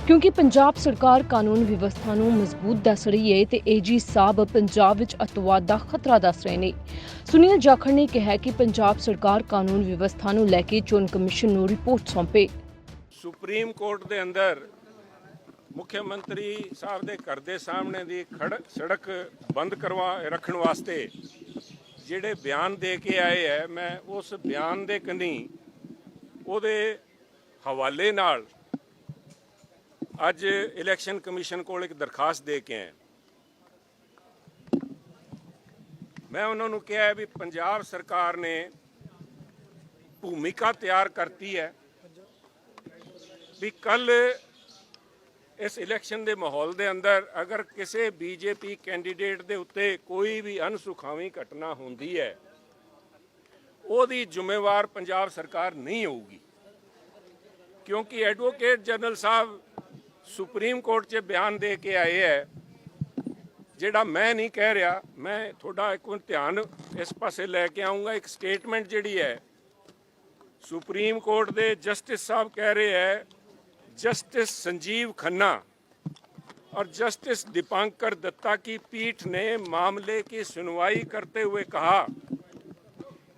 Speaker 1: ਕਿਉਂਕਿ ਪੰਜਾਬ ਸਰਕਾਰ ਕਾਨੂੰਨ ਵਿਵਸਥਾ ਨੂੰ ਮਜ਼ਬੂਤ ਦੱਸ ਰਹੀ ਹੈ ਤੇ ਏਜੀ ਸਾਹਿਬ ਪੰਜਾਬ ਵਿੱਚ ਅਤਵਾਦ ਦਾ ਖਤਰਾ ਦੱਸ ਰਹੇ ਨੇ। ਸੁਨੀਲ ਜਾਖੜ ਨੇ ਕਿਹਾ ਕਿ ਪੰਜਾਬ ਸਰਕਾਰ ਕਾਨੂੰਨ ਵਿਵਸਥਾ ਨੂੰ ਲੈ ਕੇ ਚੋਣ ਕਮਿਸ਼ਨ ਨੂੰ ਰਿਪੋਰਟ ਸੌਂਪੇ।
Speaker 4: ਸੁਪਰੀਮ ਕੋਰਟ ਦੇ ਅੰਦਰ ਮੁੱਖ ਮੰਤਰੀ ਸਾਹਿਬ ਦੇ ਘਰ ਦੇ ਸਾਹਮਣੇ ਦੀ ਸੜਕ ਬੰਦ ਕਰਵਾ ਰੱਖਣ ਵਾਸਤੇ ਜਿਹੜੇ ਬਿਆਨ ਦੇ ਕੇ ਆਏ ਹੈ, ਮੈਂ ਉਸ ਬਿਆਨ ਦੇ ਕਨੀ ਉਹਦੇ ਹਵਾਲੇ ਨਾਲ ਅੱਜ ਇਲੈਕਸ਼ਨ ਕਮਿਸ਼ਨ ਕੋਲ ਇੱਕ ਦਰਖਾਸਤ ਦੇ ਕੇ ਆਇਆ ਮੈਂ ਉਹਨਾਂ ਨੂੰ ਕਿਹਾ ਵੀ ਪੰਜਾਬ ਸਰਕਾਰ ਨੇ ਭੂਮਿਕਾ ਤਿਆਰ ਕਰਤੀ ਹੈ ਵੀ ਕੱਲ ਇਸ ਇਲੈਕਸ਼ਨ ਦੇ ਮਾਹੌਲ ਦੇ ਅੰਦਰ ਅਗਰ ਕਿਸੇ ਬੀਜੇਪੀ ਕੈਂਡੀਡੇਟ ਦੇ ਉੱਤੇ ਕੋਈ ਵੀ ਅਨਸੁਖਾਵੀ ਘਟਨਾ ਹੁੰਦੀ ਹੈ, ਉਹਦੀ ਜ਼ਿੰਮੇਵਾਰ ਪੰਜਾਬ ਸਰਕਾਰ ਨਹੀਂ ਹੋਊਗੀ। ਕਿਉਂਕਿ ਐਡਵੋਕੇਟ ਜਨਰਲ ਸਾਹਿਬ ਸੁਪਰੀਮ ਕੋਰਟ 'ਚ ਬਿਆਨ ਦੇ ਕੇ ਆਏ ਹੈ ਜਿਹੜਾ ਮੈਂ ਨਹੀਂ ਕਹਿ ਰਿਹਾ ਮੈਂ ਤੁਹਾਡਾ ਇੱਕ ਮਿੰਟ ਧਿਆਨ ਇਸ ਪਾਸੇ ਲੈ ਕੇ ਆਉਂਗਾ ਇੱਕ ਸਟੇਟਮੈਂਟ ਜਿਹੜੀ ਹੈ ਸੁਪਰੀਮ ਕੋਰਟ ਦੇ ਜਸਟਿਸ ਸਾਹਿਬ ਕਹਿ ਰਹੇ ਹੈ जस्टिस संजीव खन्ना और जस्टिस दीपांकर दत्ता की पीठ ने मामले की सुनवाई करते हुए कहा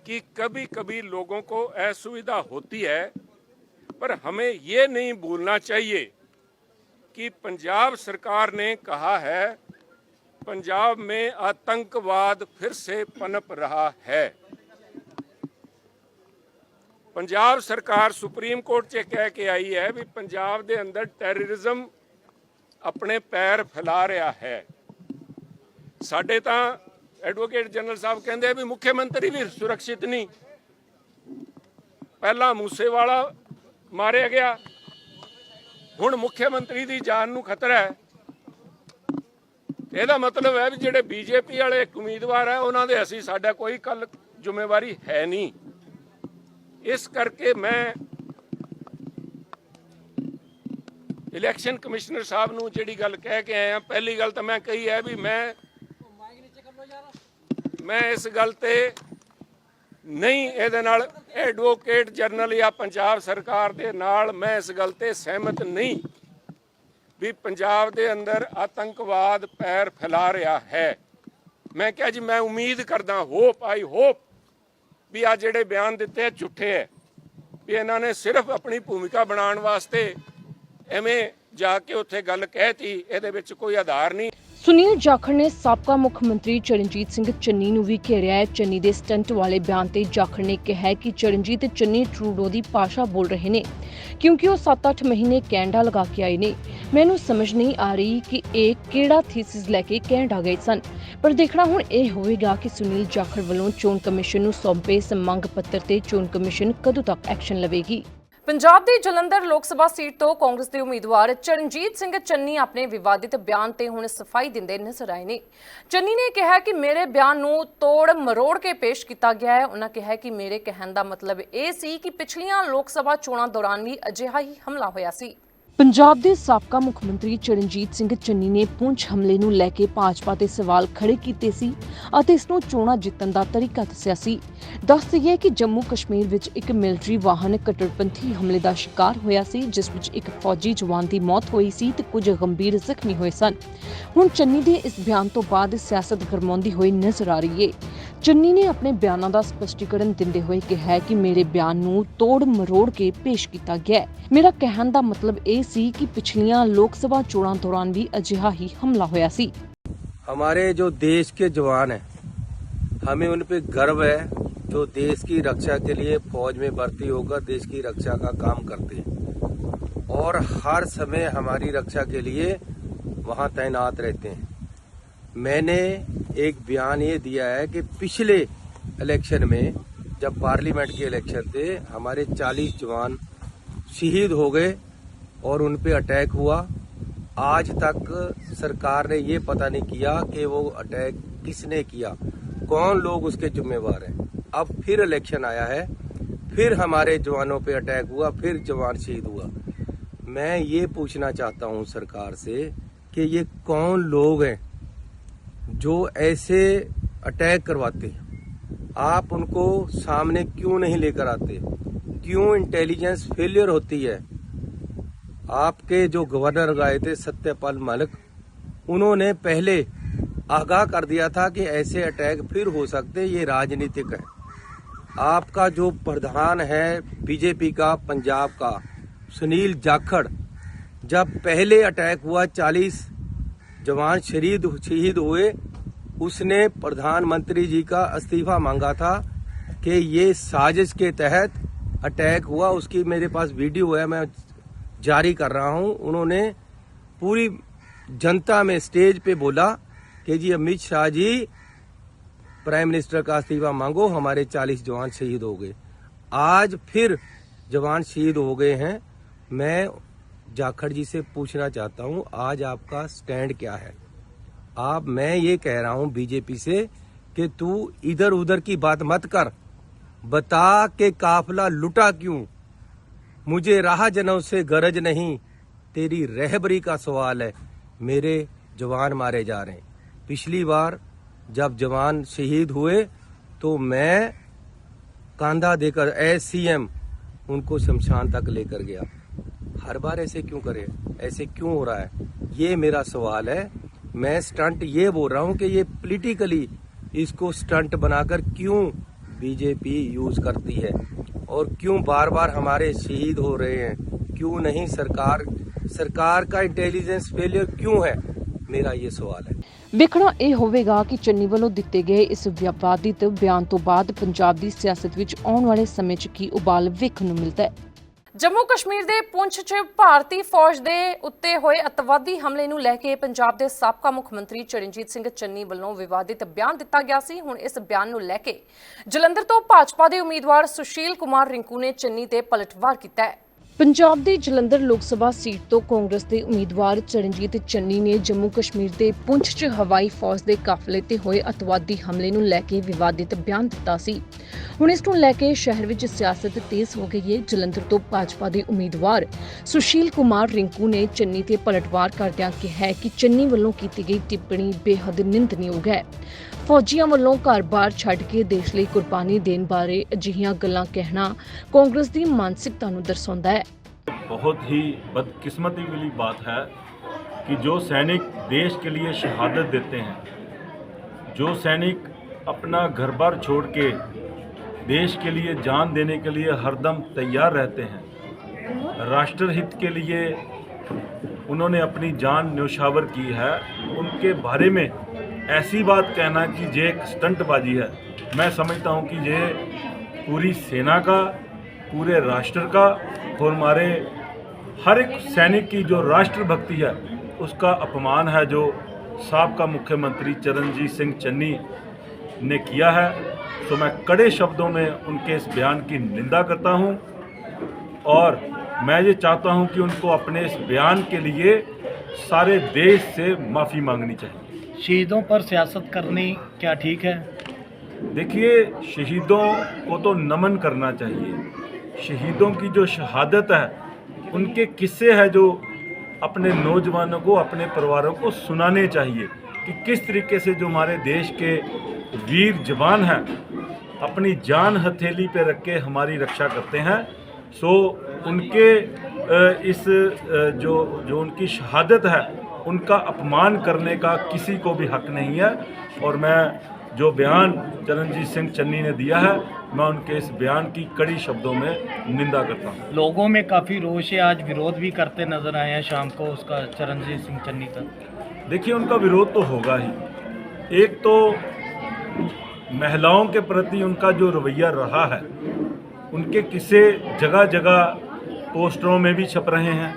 Speaker 4: कि कभी कभी लोगों को असुविधा होती है पर हमें ये नहीं भूलना चाहिए कि पंजाब सरकार ने कहा है पंजाब में आतंकवाद फिर से पनप रहा है ਪੰਜਾਬ ਸਰਕਾਰ ਸੁਪਰੀਮ ਕੋਰਟ 'ਚ ਕਹਿ ਕੇ ਆਈ ਹੈ ਵੀ ਪੰਜਾਬ ਦੇ ਅੰਦਰ ਟੈਰਰਿਜ਼ਮ ਆਪਣੇ ਪੈਰ ਫੈਲਾ ਰਿਹਾ ਹੈ ਸਾਡੇ ਤਾਂ ਐਡਵੋਕੇਟ ਜਨਰਲ ਸਾਹਿਬ ਕਹਿੰਦੇ ਆ ਵੀ ਮੁੱਖ ਮੰਤਰੀ ਵੀ ਸੁਰੱਖਿਅਤ ਨਹੀਂ ਪਹਿਲਾਂ ਮੂਸੇਵਾਲਾ ਮਾਰਿਆ ਗਿਆ ਹੁਣ ਮੁੱਖ ਮੰਤਰੀ ਦੀ ਜਾਨ ਨੂੰ ਖਤਰਾ ਹੈ। ਇਹਦਾ ਮਤਲਬ ਹੈ ਵੀ ਜਿਹੜੇ ਬੀਜੇਪੀ ਵਾਲੇ ਉਮੀਦਵਾਰ ਹੈ, ਉਹਨਾਂ ਦੇ ਅਸੀਂ, ਸਾਡਾ ਕੋਈ ਕੱਲ ਜ਼ਿੰਮੇਵਾਰੀ ਹੈ ਨਹੀਂ। ਇਸ ਕਰਕੇ ਮੈਂ ਇਲੈਕਸ਼ਨ ਕਮਿਸ਼ਨਰ ਸਾਹਿਬ ਨੂੰ ਜਿਹੜੀ ਗੱਲ ਕਹਿ ਕੇ ਆਇਆ, ਪਹਿਲੀ ਗੱਲ ਤਾਂ ਮੈਂ ਕਹੀ ਹੈ ਵੀ ਮੈਂ ਮੈਂ ਇਸ ਗੱਲ ਤੇ ਨਹੀਂ ਇਹਦੇ ਨਾਲ ਐਡਵੋਕੇਟ ਜਨਰਲ ਜਾਂ ਪੰਜਾਬ ਸਰਕਾਰ ਦੇ ਨਾਲ ਮੈਂ ਇਸ ਗੱਲ ਤੇ ਸਹਿਮਤ ਨਹੀਂ ਵੀ ਪੰਜਾਬ ਦੇ ਅੰਦਰ ਆਤੰਕਵਾਦ ਪੈਰ ਫੈਲਾ ਰਿਹਾ ਹੈ। ਮੈਂ ਕਿਹਾ ਜੀ, ਮੈਂ ਉਮੀਦ ਕਰਦਾ, ਹੋਪ, ਆਈ ਹੋਪ ਵੀ ਆ ਜਿਹੜੇ ਬਿਆਨ ਦਿੱਤੇ ਆ, ਝੂਠੇ ਹੈ ਵੀ ਇਹਨਾਂ ਨੇ ਸਿਰਫ ਆਪਣੀ ਭੂਮਿਕਾ ਬਣਾਉਣ ਵਾਸਤੇ ਐਵੇਂ ਜਾ ਕੇ ਉੱਥੇ ਗੱਲ ਕਹਿਤੀ, ਇਹਦੇ ਵਿੱਚ ਕੋਈ ਆਧਾਰ ਨਹੀਂ।
Speaker 1: ਸੁਨੀਲ ਜਾਖੜ ਨੇ ਸਾਬਕਾ ਮੁੱਖ ਮੰਤਰੀ ਚਰਨਜੀਤ ਸਿੰਘ ਚੰਨੀ ਨੂੰ ਵੀ ਘੇਰਿਆ ਹੈ। ਚੰਨੀ ਦੇ ਸਟੰਟ ਵਾਲੇ ਬਿਆਨ ਤੇ ਜਾਖੜ ਨੇ ਕਿਹਾ ਕਿ ਚਰਨਜੀਤ ਚੰਨੀ ਟਰੂਡੋ ਦੀ ਭਾਸ਼ਾ ਬੋਲ ਰਹੇ ਨੇ, ਕਿਉਂਕਿ ਉਹ 7-8 ਮਹੀਨੇ ਕੈਨੇਡਾ ਲਗਾ ਕੇ ਆਏ ਨੇ। ਮੈਨੂੰ ਸਮਝ ਨਹੀਂ ਆ ਰਹੀ ਕਿ ਇਹ ਕਿਹੜਾ ਥੀਸਿਸ ਲੈ ਕੇ ਕੈਨੇਡਾ ਗਏ ਸਨ। ਪਰ ਦੇਖਣਾ ਹੁਣ ਇਹ ਹੋਵੇਗਾ ਕਿ ਸੁਨੀਲ ਜਾਖੜ ਵੱਲੋਂ ਚੋਣ ਕਮਿਸ਼ਨ ਨੂੰ ਸੌਂਪੇ ਇਸ ਮੰਗ ਪੱਤਰ ਤੇ ਚੋਣ ਕਮਿਸ਼ਨ ਕਦੋਂ ਤੱਕ ਐਕਸ਼ਨ ਲਵੇਗੀ। ਪੰਜਾਬ ਦੀ ਜਲੰਧਰ ਲੋਕ ਸਭਾ ਸੀਟ ਤੋਂ ਕਾਂਗਰਸ ਦੇ ਉਮੀਦਵਾਰ ਚਰਨਜੀਤ ਸਿੰਘ ਚੰਨੀ ਆਪਣੇ ਵਿਵਾਦਿਤ ਬਿਆਨ ਤੇ ਹੁਣ ਸਫ਼ਾਈ ਦਿੰਦੇ ਨਜ਼ਰ ਆਏ ਨੇ। ਚੰਨੀ ਨੇ ਕਿਹਾ ਕਿ ਮੇਰੇ ਬਿਆਨ ਨੂੰ ਤੋੜ ਮਰੋੜ ਕੇ ਪੇਸ਼ ਕੀਤਾ ਗਿਆ ਹੈ। ਉਹਨਾਂ ਕਿਹਾ ਕਿ ਮੇਰੇ ਕਹਿਣ ਦਾ ਮਤਲਬ ਇਹ ਸੀ ਕਿ ਪਿਛਲੀਆਂ ਲੋਕ ਸਭਾ ਚੋਣਾਂ ਦੌਰਾਨ ਵੀ ਅਜਿਹਾ ਹੀ ਹਮਲਾ ਹੋਇਆ ਸੀ। ਪੰਜਾਬ ਦੇ ਸਾਬਕਾ ਮੁੱਖ ਮੰਤਰੀ ਚਰਨਜੀਤ ਸਿੰਘ ਚੰਨੀ ਨੇ ਪੁੰਛ ਹਮਲੇ ਨੂੰ ਲੈ ਕੇ ਭਾਜਪਾ ਤੇ ਸਵਾਲ ਖੜੇ ਕੀਤੇ ਸੀ ਅਤੇ ਇਸ ਨੂੰ ਚੋਣਾਂ ਜਿੱਤਣ ਦਾ ਤਰੀਕਾ ਦੱਸਿਆ ਸੀ। ਦੱਸ ਦਈਏ ਕਿ ਜੰਮੂ ਕਸ਼ਮੀਰ ਵਿੱਚ ਇੱਕ ਮਿਲਟਰੀ ਵਾਹਨ ਕੱਟੜਪੰਥੀ ਹਮਲੇ ਦਾ ਸ਼ਿਕਾਰ ਹੋਇਆ ਸੀ, ਜਿਸ ਵਿੱਚ ਇੱਕ ਫੌਜੀ ਜਵਾਨ ਦੀ ਮੌਤ ਹੋਈ ਸੀ ਤੇ ਕੁਝ ਗੰਭੀਰ ਜ਼ਖਮੀ ਹੋਏ ਸਨ। ਹੁਣ ਚੰਨੀ ਦੇ ਇਸ ਬਿਆਨ ਤੋਂ ਬਾਅਦ ਸਿਆਸਤ ਗਰਮਾਉਂਦੀ ਹੋਈ ਨਜ਼ਰ ਆ ਰਹੀ ਹੈ ਚੰਨੀ ਨੇ ਆਪਣੇ ਬਿਆਨਾਂ ਦਾ ਸਪਸ਼ਟੀਕਰਨ ਦਿੰਦੇ ਹੋਏ ਕਿਹਾ ਹੈ ਕਿ ਮੇਰੇ ਬਿਆਨ ਨੂੰ ਤੋੜ ਮਰੋੜ ਕੇ ਪੇਸ਼ ਕੀਤਾ ਗਿਆ ਹੈ ਮੇਰਾ ਕਹਿਣ ਦਾ ਮਤਲਬ ਇਹ ਸੀ ਕਿ ਪਿਛਲੀਆਂ ਲੋਕ ਸਭਾ ਚੋਣਾਂ ਦੌਰਾਨ ਵੀ ਅਜਿਹਾ ਹੀ ਹਮਲਾ ਹੋਇਆ ਸੀ
Speaker 5: हमारे जो देश के जवान हैं हमें उन पे गर्व है जो देश की रक्षा के लिए फौज में भर्ती होकर देश की रक्षा का काम करते हैं और हर समय हमारी रक्षा के लिए वहां तैनात रहते हैं मैंने एक बयान ये दिया है कि पिछले इलेक्शन में जब पार्लियामेंट के इलेक्शन थे, हमारे 40 जवान शहीद हो गए और उन पे अटैक हुआ। आज तक सरकार ने ये पता नहीं किया कि वो अटैक किसने किया। कौन लोग उसके जिम्मेवार हैं? अब फिर इलेक्शन आया है, फिर हमारे जवानों पे अटैक हुआ, फिर जवान शहीद हुआ। मैं ये पूछना चाहता हूँ सरकार से कि ये कौन लोग हैं? जो ऐसे अटैक करवाते हैं, आप उनको सामने क्यों नहीं लेकर आते? क्यों इंटेलिजेंस फेलियर होती है? आपके जो गवर्नर गए थे, सत्यपाल मलिक, उन्होंने पहले आगाह कर दिया था कि ऐसे अटैक फिर हो सकते, ये राजनीतिक है। आपका जो प्रधान है, बीजेपी का, पंजाब का, सुनील जाखड़, जब पहले अटैक हुआ 40 जवान शहीद शहीद हुए, उसने प्रधानमंत्री जी का इस्तीफा मांगा था कि ये साजिश के तहत अटैक हुआ। उसकी मेरे पास वीडियो है, मैं जारी कर रहा हूँ। उन्होंने पूरी जनता में स्टेज पे बोला कि जी अमित शाह जी, प्राइम मिनिस्टर का इस्तीफा मांगो, हमारे 40 जवान शहीद हो गए। आज फिर जवान शहीद हो गए हैं। मैं जाखड़ जी से पूछना चाहता हूँ, आज आपका स्टैंड क्या है? आप, मैं ये कह रहा हूँ बीजेपी से कि तू इधर उधर की बात मत कर। बता के काफिला लुटा क्यों? मुझे राह जनों से गरज नहीं। तेरी रहबरी का सवाल है। मेरे जवान मारे जा रहे हैं। पिछली बार जब जवान शहीद हुए तो मैं कांधा देकर एस सी एम उनको शमशान तक लेकर गया। हर बार ऐसे क्यों करे ऐसे क्यों हो रहा है ये मेरा सवाल है मैं स्टंट ये बोल रहा हूँ कि ये पॉलिटिकली इसको स्टंट बनाकर क्यों बीजेपी यूज करती है और क्यों बार बार हमारे शहीद हो रहे हैं क्यों नहीं सरकार सरकार का इंटेलिजेंस फेलियर क्यों है मेरा ये सवाल है
Speaker 1: ਵੇਖਣਾ ਇਹ ਹੋਵੇਗਾ ਕਿ ਚੰਨੀ ਵੱਲੋਂ ਦਿੱਤੇ ਗਏ ਇਸ ਵਿਵਾਦਿਤ ਬਿਆਨ ਤੋਂ ਬਾਅਦ ਪੰਜਾਬ ਦੀ ਸਿਆਸਤ ਵਿੱਚ ਆਉਣ ਵਾਲੇ ਸਮੇਂ 'ਚ ਕੀ ਉਬਾਲ ਵੇਖਣ ਨੂੰ ਮਿਲਦਾ ਹੈ ਜੰਮੂ ਕਸ਼ਮੀਰ ਦੇ ਪੁੰਛ 'ਚ ਭਾਰਤੀ ਫੌਜ ਦੇ ਉੱਤੇ ਹੋਏ ਅਤਵਾਦੀ ਹਮਲੇ ਨੂੰ ਲੈ ਕੇ ਪੰਜਾਬ ਦੇ ਸਾਬਕਾ ਮੁੱਖ ਮੰਤਰੀ ਚਰਨਜੀਤ ਸਿੰਘ ਚੰਨੀ ਵੱਲੋਂ ਵਿਵਾਦਿਤ ਬਿਆਨ ਦਿੱਤਾ ਗਿਆ ਸੀ। ਹੁਣ ਇਸ ਬਿਆਨ ਨੂੰ ਲੈ ਕੇ ਜਲੰਧਰ ਤੋਂ ਭਾਜਪਾ ਦੇ ਉਮੀਦਵਾਰ ਸੁਸ਼ੀਲ ਕੁਮਾਰ ਰਿੰਕੂ ਨੇ ਚੰਨੀ ਤੇ ਪਲਟਵਾਰ ਕੀਤਾ ਹੈ। ਪੰਜਾਬ ਦੀ ਜਲੰਧਰ ਲੋਕ ਸਭਾ ਸੀਟ ਤੋਂ ਕਾਂਗਰਸ ਦੇ ਉਮੀਦਵਾਰ ਚਰਨਜੀਤ ਚੰਨੀ ਨੇ ਜੰਮੂ ਕਸ਼ਮੀਰ ਦੇ ਪੁੰਛ 'ਚ ਹਵਾਈ ਫੌਜ ਦੇ ਕਾਫਲੇ ਤੇ ਹੋਏ ਅਤਵਾਦੀ ਹਮਲੇ ਨੂੰ ਲੈ ਕੇ ਵਿਵਾਦਿਤ ਬਿਆਨ ਦਿੱਤਾ ਸੀ। ਹੁਣ ਇਸ ਨੂੰ ਲੈ ਕੇ ਸ਼ਹਿਰ ਵਿੱਚ ਸਿਆਸਤ ਤੇਜ਼ ਹੋ ਗਈ ਹੈ। ਜਲੰਧਰ ਤੋਂ ਭਾਜਪਾ ਦੇ ਉਮੀਦਵਾਰ ਸੁਸ਼ੀਲ ਕੁਮਾਰ ਰਿੰਕੂ ਨੇ ਚੰਨੀ ਤੇ ਪਲਟਵਾਰ ਕਰਦਿਆਂ ਕਿਹਾ ਕਿ ਚੰਨੀ ਵੱਲੋਂ ਕੀਤੀ ਗਈ ਟਿੱਪਣੀ ਬੇਹੱਦ ਨਿੰਦਣਯੋਗ ਹੈ। ਫੌਜੀਆਂ ਵੱਲੋਂ ਘਰ-ਬਾਰ ਛੱਡ ਕੇ ਦੇਸ਼ ਲਈ ਕੁਰਬਾਨੀ ਦੇਣ ਬਾਰੇ ਅਜਿਹੀਆਂ ਗੱਲਾਂ ਕਹਿਣਾ ਕਾਂਗਰਸ ਦੀ ਮਾਨਸਿਕਤਾ ਨੂੰ ਦਰਸਾਉਂਦਾ ਹੈ
Speaker 6: बहुत ही बदकिस्मती वाली बात है कि जो सैनिक देश के लिए शहादत देते हैं जो सैनिक अपना घर बार छोड़ के देश के लिए जान देने के लिए हरदम तैयार रहते हैं राष्ट्र हित के लिए उन्होंने अपनी जान न्यौछावर की है उनके बारे में ऐसी बात कहना कि ये एक स्टंटबाजी है। मैं समझता हूँ कि ये पूरी सेना का, पूरे राष्ट्र का और हमारे हर एक सैनिक की जो राष्ट्रभक्ति है, उसका अपमान है जो साबका मुख्यमंत्री चरणजीत सिंह चन्नी ने किया है। तो मैं कड़े शब्दों में उनके इस बयान की निंदा करता हूँ और मैं ये चाहता हूँ कि उनको अपने इस बयान के लिए सारे देश से माफ़ी मांगनी चाहिए।
Speaker 7: शहीदों पर सियासत करनी क्या ठीक है?
Speaker 6: देखिए, शहीदों को तो नमन करना चाहिए। शहीदों की जो शहादत है, उनके किस्से है जो अपने नौजवानों को, अपने परिवारों को सुनाने चाहिए कि किस तरीके से जो हमारे देश के वीर जवान हैं, अपनी जान हथेली पे रख के हमारी रक्षा करते हैं। सो, उनके इस जो जो उनकी शहादत है उनका अपमान करने का किसी को भी हक नहीं है। और मैं जो बयान चरणजीत सिंह चन्नी ने दिया है मैं उनके इस बयान की कड़ी शब्दों में निंदा करता हूँ।
Speaker 7: लोगों में काफ़ी रोष है आज विरोध भी करते नज़र आए हैं शाम को उसका चरणजीत सिंह चन्नी का।
Speaker 6: देखिए उनका विरोध तो होगा ही। एक तो महिलाओं के प्रति उनका जो रवैया रहा है उनके किस्से जगह जगह पोस्टरों में भी छप रहे हैं।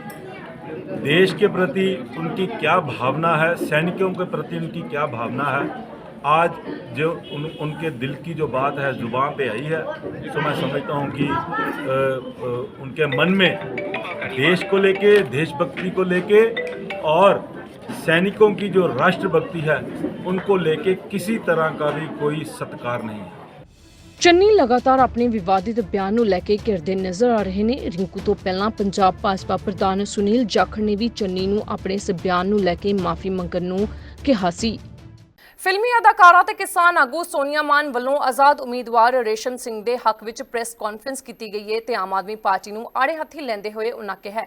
Speaker 6: देश के प्रति उनकी क्या भावना है सैनिकों के प्रति उनकी क्या भावना है? आज जो उन, उनके दिल की जो बात है ज़ुबान पे आई है तो मैं समझता हूँ कि अ, अ, उनके मन में देश को लेके देशभक्ति को लेके और सैनिकों की जो राष्ट्रभक्ति है उनको लेके किसी तरह का भी कोई सत्कार नहीं है।
Speaker 1: ਚੰਨੀ ਲਗਾਤਾਰ ਆਪਣੇ ਵਿਵਾਦਿਤ ਬਿਆਨ ਨੂੰ ਲੈ ਕੇ ਘਿਰਦੇ ਨਜ਼ਰ ਆ ਰਹੇ ਨੇ। ਰਿੰਕੂ ਤੋਂ ਪਹਿਲਾਂ ਪੰਜਾਬ ਭਾਜਪਾ ਪ੍ਰਧਾਨ ਸੁਨੀਲ ਜਾਖੜ ਨੇ ਵੀ ਚੰਨੀ ਨੂੰ ਆਪਣੇ ਇਸ ਬਿਆਨ ਨੂੰ ਲੈ ਕੇ ਮਾਫੀ ਮੰਗਣ ਨੂੰ ਕਿਹਾ ਸੀ। ਫਿਲਮੀ ਅਦਾਕਾਰਾ ਤੇ ਕਿਸਾਨ ਆਗੂ ਸੋਨੀਆ ਮਾਨ ਵੱਲੋਂ ਆਜ਼ਾਦ ਉਮੀਦਵਾਰ ਰੇਸ਼ਮ ਸਿੰਘ ਦੇ ਹੱਕ ਵਿੱਚ ਪ੍ਰੈਸ ਕਾਨਫਰੰਸ ਕੀਤੀ ਗਈ ਹੈ ਤੇ ਆਮ ਆਦਮੀ ਪਾਰਟੀ ਨੂੰ ਆੜੇ ਹੱਥੀ ਲੈਂਦੇ ਹੋਏ ਉਨ੍ਹਾਂ ਕਿਹਾ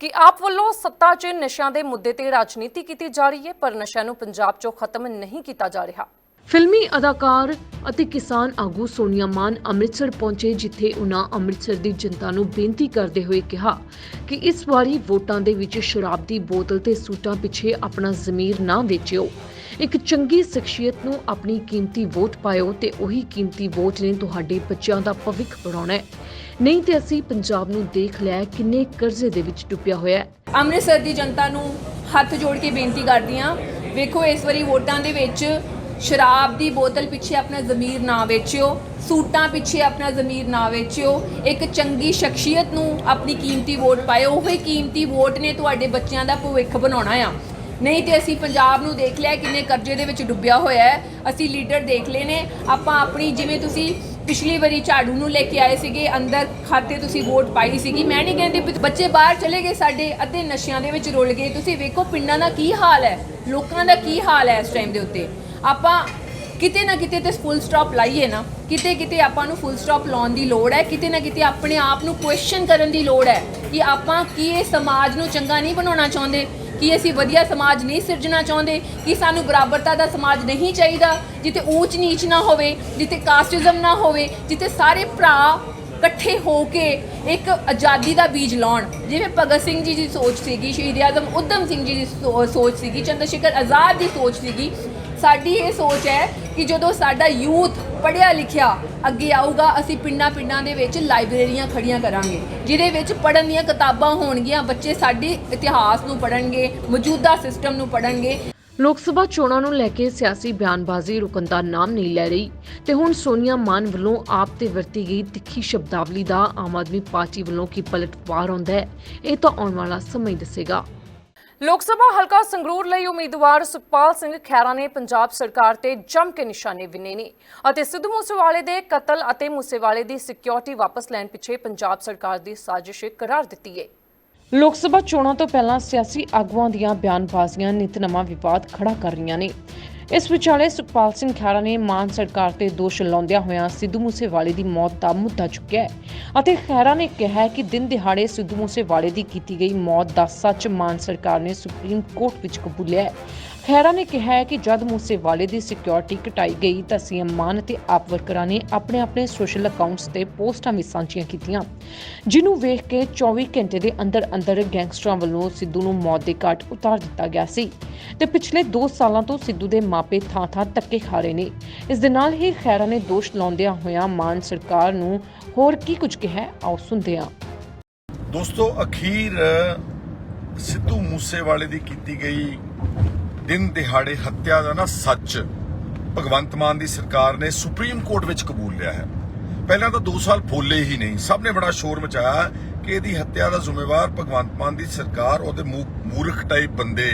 Speaker 1: ਕਿ ਆਪ ਵੱਲੋਂ ਸੱਤਾ 'ਚ ਨਸ਼ਿਆਂ ਦੇ ਮੁੱਦੇ ਤੇ ਰਾਜਨੀਤੀ ਕੀਤੀ ਜਾ ਰਹੀ ਹੈ, ਪਰ ਨਸ਼ਿਆਂ ਨੂੰ ਪੰਜਾਬ 'ਚੋਂ ਖਤਮ ਨਹੀਂ ਕੀਤਾ ਜਾ ਰਿਹਾ। ਫਿਲਮੀ ਅਦਾਕਾਰ ਅਤੇ ਕਿਸਾਨ ਆਗੂ ਸੋਨੀਆ ਮਾਨ ਅੰਮ੍ਰਿਤਸਰ ਪਹੁੰਚੇ, ਜਿੱਥੇ ਉਹਨਾਂ ਅੰਮ੍ਰਿਤਸਰ ਦੀ ਜਨਤਾ ਨੂੰ ਬੇਨਤੀ ਕਰਦੇ ਹੋਏ ਕਿਹਾ ਕਿ ਇਸ ਵਾਰੀ ਵੋਟਾਂ ਦੇ ਵਿੱਚ ਸ਼ਰਾਬ ਦੀ ਬੋਤਲ ਤੇ ਸੂਟਾਂ ਪਿੱਛੇ ਆਪਣਾ ਜ਼ਮੀਰ ਨਾ ਵੇਚਿਓ। ਇੱਕ ਚੰਗੀ ਸ਼ਖਸੀਅਤ ਨੂੰ ਆਪਣੀ ਕੀਮਤੀ ਵੋਟ ਪਾਇਓ ਤੇ ਉਹੀ ਕੀਮਤੀ ਵੋਟ ਨੇ ਤੁਹਾਡੇ ਬੱਚਿਆਂ ਦਾ ਭਵਿੱਖ ਬਣਾਉਣਾ ਹੈ। ਨਹੀਂ ਤੇ ਅਸੀਂ ਪੰਜਾਬ ਨੂੰ ਦੇਖ ਲਿਆ ਕਿੰਨੇ ਕਰਜ਼ੇ ਦੇ ਵਿੱਚ ਡੁੱਬਿਆ ਹੋਇਆ ਹੈ।
Speaker 8: ਅੰਮ੍ਰਿਤਸਰ ਦੀ ਜਨਤਾ ਨੂੰ ਹੱਥ ਜੋੜ ਕੇ ਬੇਨਤੀ ਕਰਦੀ ਹਾਂ, ਵੇਖੋ ਇਸ ਵਾਰੀ ਵੋਟਾਂ ਦੇ ਵਿੱਚ ਸ਼ਰਾਬ ਦੀ ਬੋਤਲ ਪਿੱਛੇ ਆਪਣਾ ਜ਼ਮੀਰ ਨਾ ਵੇਚਿਓ, ਸੂਟਾਂ ਪਿੱਛੇ ਆਪਣਾ ਜ਼ਮੀਰ ਨਾ ਵੇਚਿਓ, ਇੱਕ ਚੰਗੀ ਸ਼ਖਸੀਅਤ ਨੂੰ ਆਪਣੀ ਕੀਮਤੀ ਵੋਟ ਪਾਇਓ, ਉਹੀ ਕੀਮਤੀ ਵੋਟ ਨੇ ਤੁਹਾਡੇ ਬੱਚਿਆਂ ਦਾ ਭਵਿੱਖ ਬਣਾਉਣਾ ਆ। ਨਹੀਂ ਤੇ ਅਸੀਂ ਪੰਜਾਬ ਨੂੰ ਦੇਖ ਲਿਆ ਕਿੰਨੇ ਕਰਜ਼ੇ ਦੇ ਵਿੱਚ ਡੁੱਬਿਆ ਹੋਇਆ ਹੈ। ਅਸੀਂ ਲੀਡਰ ਦੇਖ ਲਏ ਨੇ। ਆਪਾਂ ਆਪਣੀ ਜਿਵੇਂ ਤੁਸੀਂ ਪਿਛਲੀ ਵਾਰੀ ਝਾੜੂ ਨੂੰ ਲੈ ਕੇ ਆਏ ਸੀਗੇ, ਅੰਦਰ ਖਾਤੇ ਤੁਸੀਂ ਵੋਟ ਪਾਈ ਸੀਗੀ। ਮੈਂ ਨਹੀਂ ਕਹਿੰਦੀ ਬੱਚੇ ਬਾਹਰ ਚਲੇ ਗਏ, ਸਾਡੇ ਅੱਧੇ ਨਸ਼ਿਆਂ ਦੇ ਵਿੱਚ ਰੁਲ ਗਏ। ਤੁਸੀਂ ਵੇਖੋ ਪਿੰਡਾਂ ਦਾ ਕੀ ਹਾਲ ਹੈ, ਲੋਕਾਂ ਦਾ ਕੀ ਹਾਲ ਹੈ ਇਸ ਟਾਈਮ ਦੇ ਉੱਤੇ। ਆਪਾਂ ਕਿਤੇ ਨਾ ਕਿਤੇ ਤੇ ਫੁੱਲ ਸਟਾਪ ਲਾਈਏ ਨਾ, ਕਿਤੇ ਕਿਤੇ ਆਪਾਂ ਨੂੰ ਫੁੱਲ ਸਟਾਪ ਲਾਉਣ ਦੀ ਲੋੜ ਹੈ, ਕਿਤੇ ਨਾ ਕਿਤੇ ਆਪਣੇ ਆਪ ਨੂੰ ਕੁਐਸਚਨ ਕਰਨ ਦੀ ਲੋੜ ਹੈ ਕਿ ਆਪਾਂ ਕੀ ਇਹ ਸਮਾਜ ਨੂੰ ਚੰਗਾ ਨਹੀਂ ਬਣਾਉਣਾ ਚਾਹੁੰਦੇ, ਕਿ ਅਸੀਂ ਵਧੀਆ ਸਮਾਜ ਨਹੀਂ ਸਿਰਜਣਾ ਚਾਹੁੰਦੇ, ਕਿ ਸਾਨੂੰ ਬਰਾਬਰਤਾ ਦਾ ਸਮਾਜ ਨਹੀਂ ਚਾਹੀਦਾ, ਜਿੱਥੇ ਊਚ ਨੀਚ ਨਾ ਹੋਵੇ, ਜਿੱਥੇ ਕਾਸਟਿਜ਼ਮ ਨਾ ਹੋਵੇ, ਜਿੱਥੇ ਸਾਰੇ ਭਰਾ ਇਕੱਠੇ ਹੋ ਕੇ ਇੱਕ ਆਜ਼ਾਦੀ ਦਾ ਬੀਜ ਲਾਉਣ। ਜਿਵੇਂ ਭਗਤ ਸਿੰਘ ਜੀ ਦੀ ਸੋਚ ਸੀਗੀ, ਸ਼ਹੀਦ ਆਜ਼ਮ ਉਦਮ ਸਿੰਘ ਜੀ ਦੀ ਸੋ- ਸੋਚ ਸੀਗੀ ਚੰਦਰ ਸ਼ੇਖਰ ਆਜ਼ਾਦ ਦੀ ਸੋਚ ਸੀਗੀ ਸਾਡੀ ਇਹ ਸੋਚ ਹੈ ਕਿ ਜਦੋਂ ਸਾਡਾ ਯੂਥ ਪੜ੍ਹਿਆ ਲਿਖਿਆ ਅੱਗੇ ਆਊਗਾ, ਅਸੀਂ ਪਿੰਡਾਂ ਪਿੰਡਾਂ ਦੇ ਵਿੱਚ ਲਾਇਬ੍ਰੇਰੀਆਂ ਖੜੀਆਂ ਕਰਾਂਗੇ, ਜਿਹਦੇ ਵਿੱਚ ਪੜ੍ਹਨ ਦੀਆਂ ਕਿਤਾਬਾਂ ਹੋਣਗੀਆਂ, ਬੱਚੇ ਸਾਡੇ ਇਤਿਹਾਸ ਨੂੰ ਪੜ੍ਹਨਗੇ, ਮੌਜੂਦਾ ਸਿਸਟਮ ਨੂੰ ਪੜ੍ਹਨਗੇ।
Speaker 1: ਲੋਕ ਸਭਾ ਚੋਣਾਂ ਨੂੰ ਲੈ ਕੇ ਸਿਆਸੀ ਬਿਆਨਬਾਜ਼ੀ ਰੁਕਣ ਦਾ ਨਾਮ ਨਹੀਂ ਲੈ ਰਹੀ ਤੇ ਹੁਣ ਸੋਨੀਆ ਮਾਨ ਵੱਲੋਂ ਆਪ ਤੇ ਵਰਤੀ ਗਈ ਤਿੱਖੀ ਸ਼ਬਦਾਵਲੀ ਦਾ ਆਮ ਆਦਮੀ ਪਾਰਟੀ ਵੱਲੋਂ ਕੀ ਪਲਟਵਾਰ ਆਉਂਦਾ ਹੈ, ਇਹ ਤਾਂ ਆਉਣ ਵਾਲਾ ਸਮਾਂ ਹੀ ਦੱਸੇਗਾ। ਲੋਕ ਸਭਾ ਹਲਕਾ ਸੰਗਰੂਰ ਲਈ ਉਮੀਦਵਾਰ ਸੁਖਪਾਲ ਸਿੰਘ ਖੈਰਾ ਨੇ ਪੰਜਾਬ ਸਰਕਾਰ ਤੇ ਜੰਮ ਕੇ ਨਿਸ਼ਾਨੇ ਵਿੰਨੇ ਨੇ ਅਤੇ ਸਿੱਧੂ ਮੂਸੇਵਾਲੇ ਦੇ ਕਤਲ ਅਤੇ ਮੂਸੇਵਾਲੇ ਦੀ ਸਿਕਿਉਰਿਟੀ ਵਾਪਸ ਲੈਣ ਪਿੱਛੇ ਪੰਜਾਬ ਸਰਕਾਰ ਦੀ ਸਾਜ਼ਿਸ਼ ਕਰਾਰ ਦਿੱਤੀ ਹੈ। ਲੋਕ ਸਭਾ ਚੋਣਾਂ ਤੋਂ ਪਹਿਲਾਂ ਸਿਆਸੀ ਆਗੂਆਂ ਦੀਆਂ ਬਿਆਨਬਾਜ਼ੀਆਂ ਨਿਤ ਨਵਾਂ ਵਿਵਾਦ ਖੜਾ ਕਰ ਰਹੀਆਂ ਨੇ। ਇਸ ਵਿਚਾਲੇ ਸੁਖਪਾਲ ਸਿੰਘ ਖਹਿਰਾ ਨੇ ਮਾਨ ਸਰਕਾਰ ਤੇ ਦੋਸ਼ ਲਾਉਂਦਿਆਂ ਹੋਇਆਂ ਸਿੱਧੂ ਮੂਸੇਵਾਲੇ ਦੀ ਮੌਤ ਦਾ ਮੁੱਦਾ ਚੁੱਕਿਆ ਹੈ ਅਤੇ ਖਹਿਰਾ ਨੇ ਕਿਹਾ ਕਿ ਦਿਨ ਦਿਹਾੜੇ ਸਿੱਧੂ ਮੂਸੇਵਾਲੇ ਦੀ ਕੀਤੀ ਗਈ ਮੌਤ ਦਾ ਸੱਚ ਮਾਨ ਸਰਕਾਰ ਨੇ ਸੁਪਰੀਮ ਕੋਰਟ ਵਿੱਚ ਕਬੂਲਿਆ ਹੈ। ਖਹਿਰਾ ਨੇ ਕਿਹਾ ਹੈ ਕਿ ਜਦ ਮੂਸੇਵਾਲੇ ਦੀ ਸਿਕਿਉਰਿਟੀ ਘਟਾਈ ਗਈ ਤਾਂ ਸੀਐਮ ਮਾਨ ਅਤੇ ਆਪ ਵਰਕਰਾਂ ਨੇ ਆਪਣੇ ਆਪਣੇ ਸੋਸ਼ਲ ਅਕਾਊਂਟਸ ਤੇ ਪੋਸਟਾਂ ਵੀ ਸਾਂਝੀਆਂ ਕੀਤੀਆਂ ਜਿਹਨੂੰ ਵੇਖ ਕੇ 24 ਘੰਟੇ ਦੇ ਅੰਦਰ ਅੰਦਰ ਗੈਂਗਸਟਰਾਂ ਵੱਲੋਂ ਸਿੱਧੂ ਨੂੰ ਮੌਤ ਦੇ ਘਾਟ ਉਤਾਰ ਦਿੱਤਾ ਗਿਆ ਸੀ ਤੇ ਪਿਛਲੇ 2 ਸਾਲਾਂ ਤੋਂ ਸਿੱਧੂ ਦੇ ਮਾਪੇ ਥਾਂ-ਥਾਂ ਧੱਕੇ ਖਾ ਰਹੇ ਨੇ। ਇਸ ਦੇ ਨਾਲ ਹੀ ਖੈਰਾ ਨੇ ਦੋਸ਼ ਲਾਉਂਦਿਆਂ ਹੋਇਆਂ ਮਾਨ ਸਰਕਾਰ ਨੂੰ ਹੋਰ ਕੀ ਕੁਝ ਕਿਹਾ ਆਓ ਸੁਣਦੇ ਹਾਂ।
Speaker 9: ਦੋਸਤੋ, ਅਖੀਰ ਸਿੱਧੂ ਮੂਸੇਵਾਲੇ ਦੀ ਕੀਤੀ ਗਈ ਦਿਨ ਦਿਹਾੜੇ ਹੱਤਿਆ ਦਾ ਨਾ ਸੱਚ ਭਗਵੰਤ ਮਾਨ ਦੀ ਸਰਕਾਰ ਨੇ ਸੁਪਰੀਮ ਕੋਰਟ ਵਿੱਚ ਕਬੂਲ ਲਿਆ ਹੈ। ਪਹਿਲਾਂ ਤਾਂ 2 ਸਾਲ ਬੋਲੇ ਹੀ ਨਹੀਂ। ਸਭ ਨੇ ਬੜਾ ਸ਼ੋਰ ਮਚਾਇਆ ਕਿ ਇਹਦੀ ਹੱਤਿਆ ਦਾ ਜ਼ਿੰਮੇਵਾਰ ਭਗਵੰਤ ਮਾਨ ਦੀ ਸਰਕਾਰ, ਉਹਦੇ ਮੂਰਖ ਟਾਈਪ ਬੰਦੇ,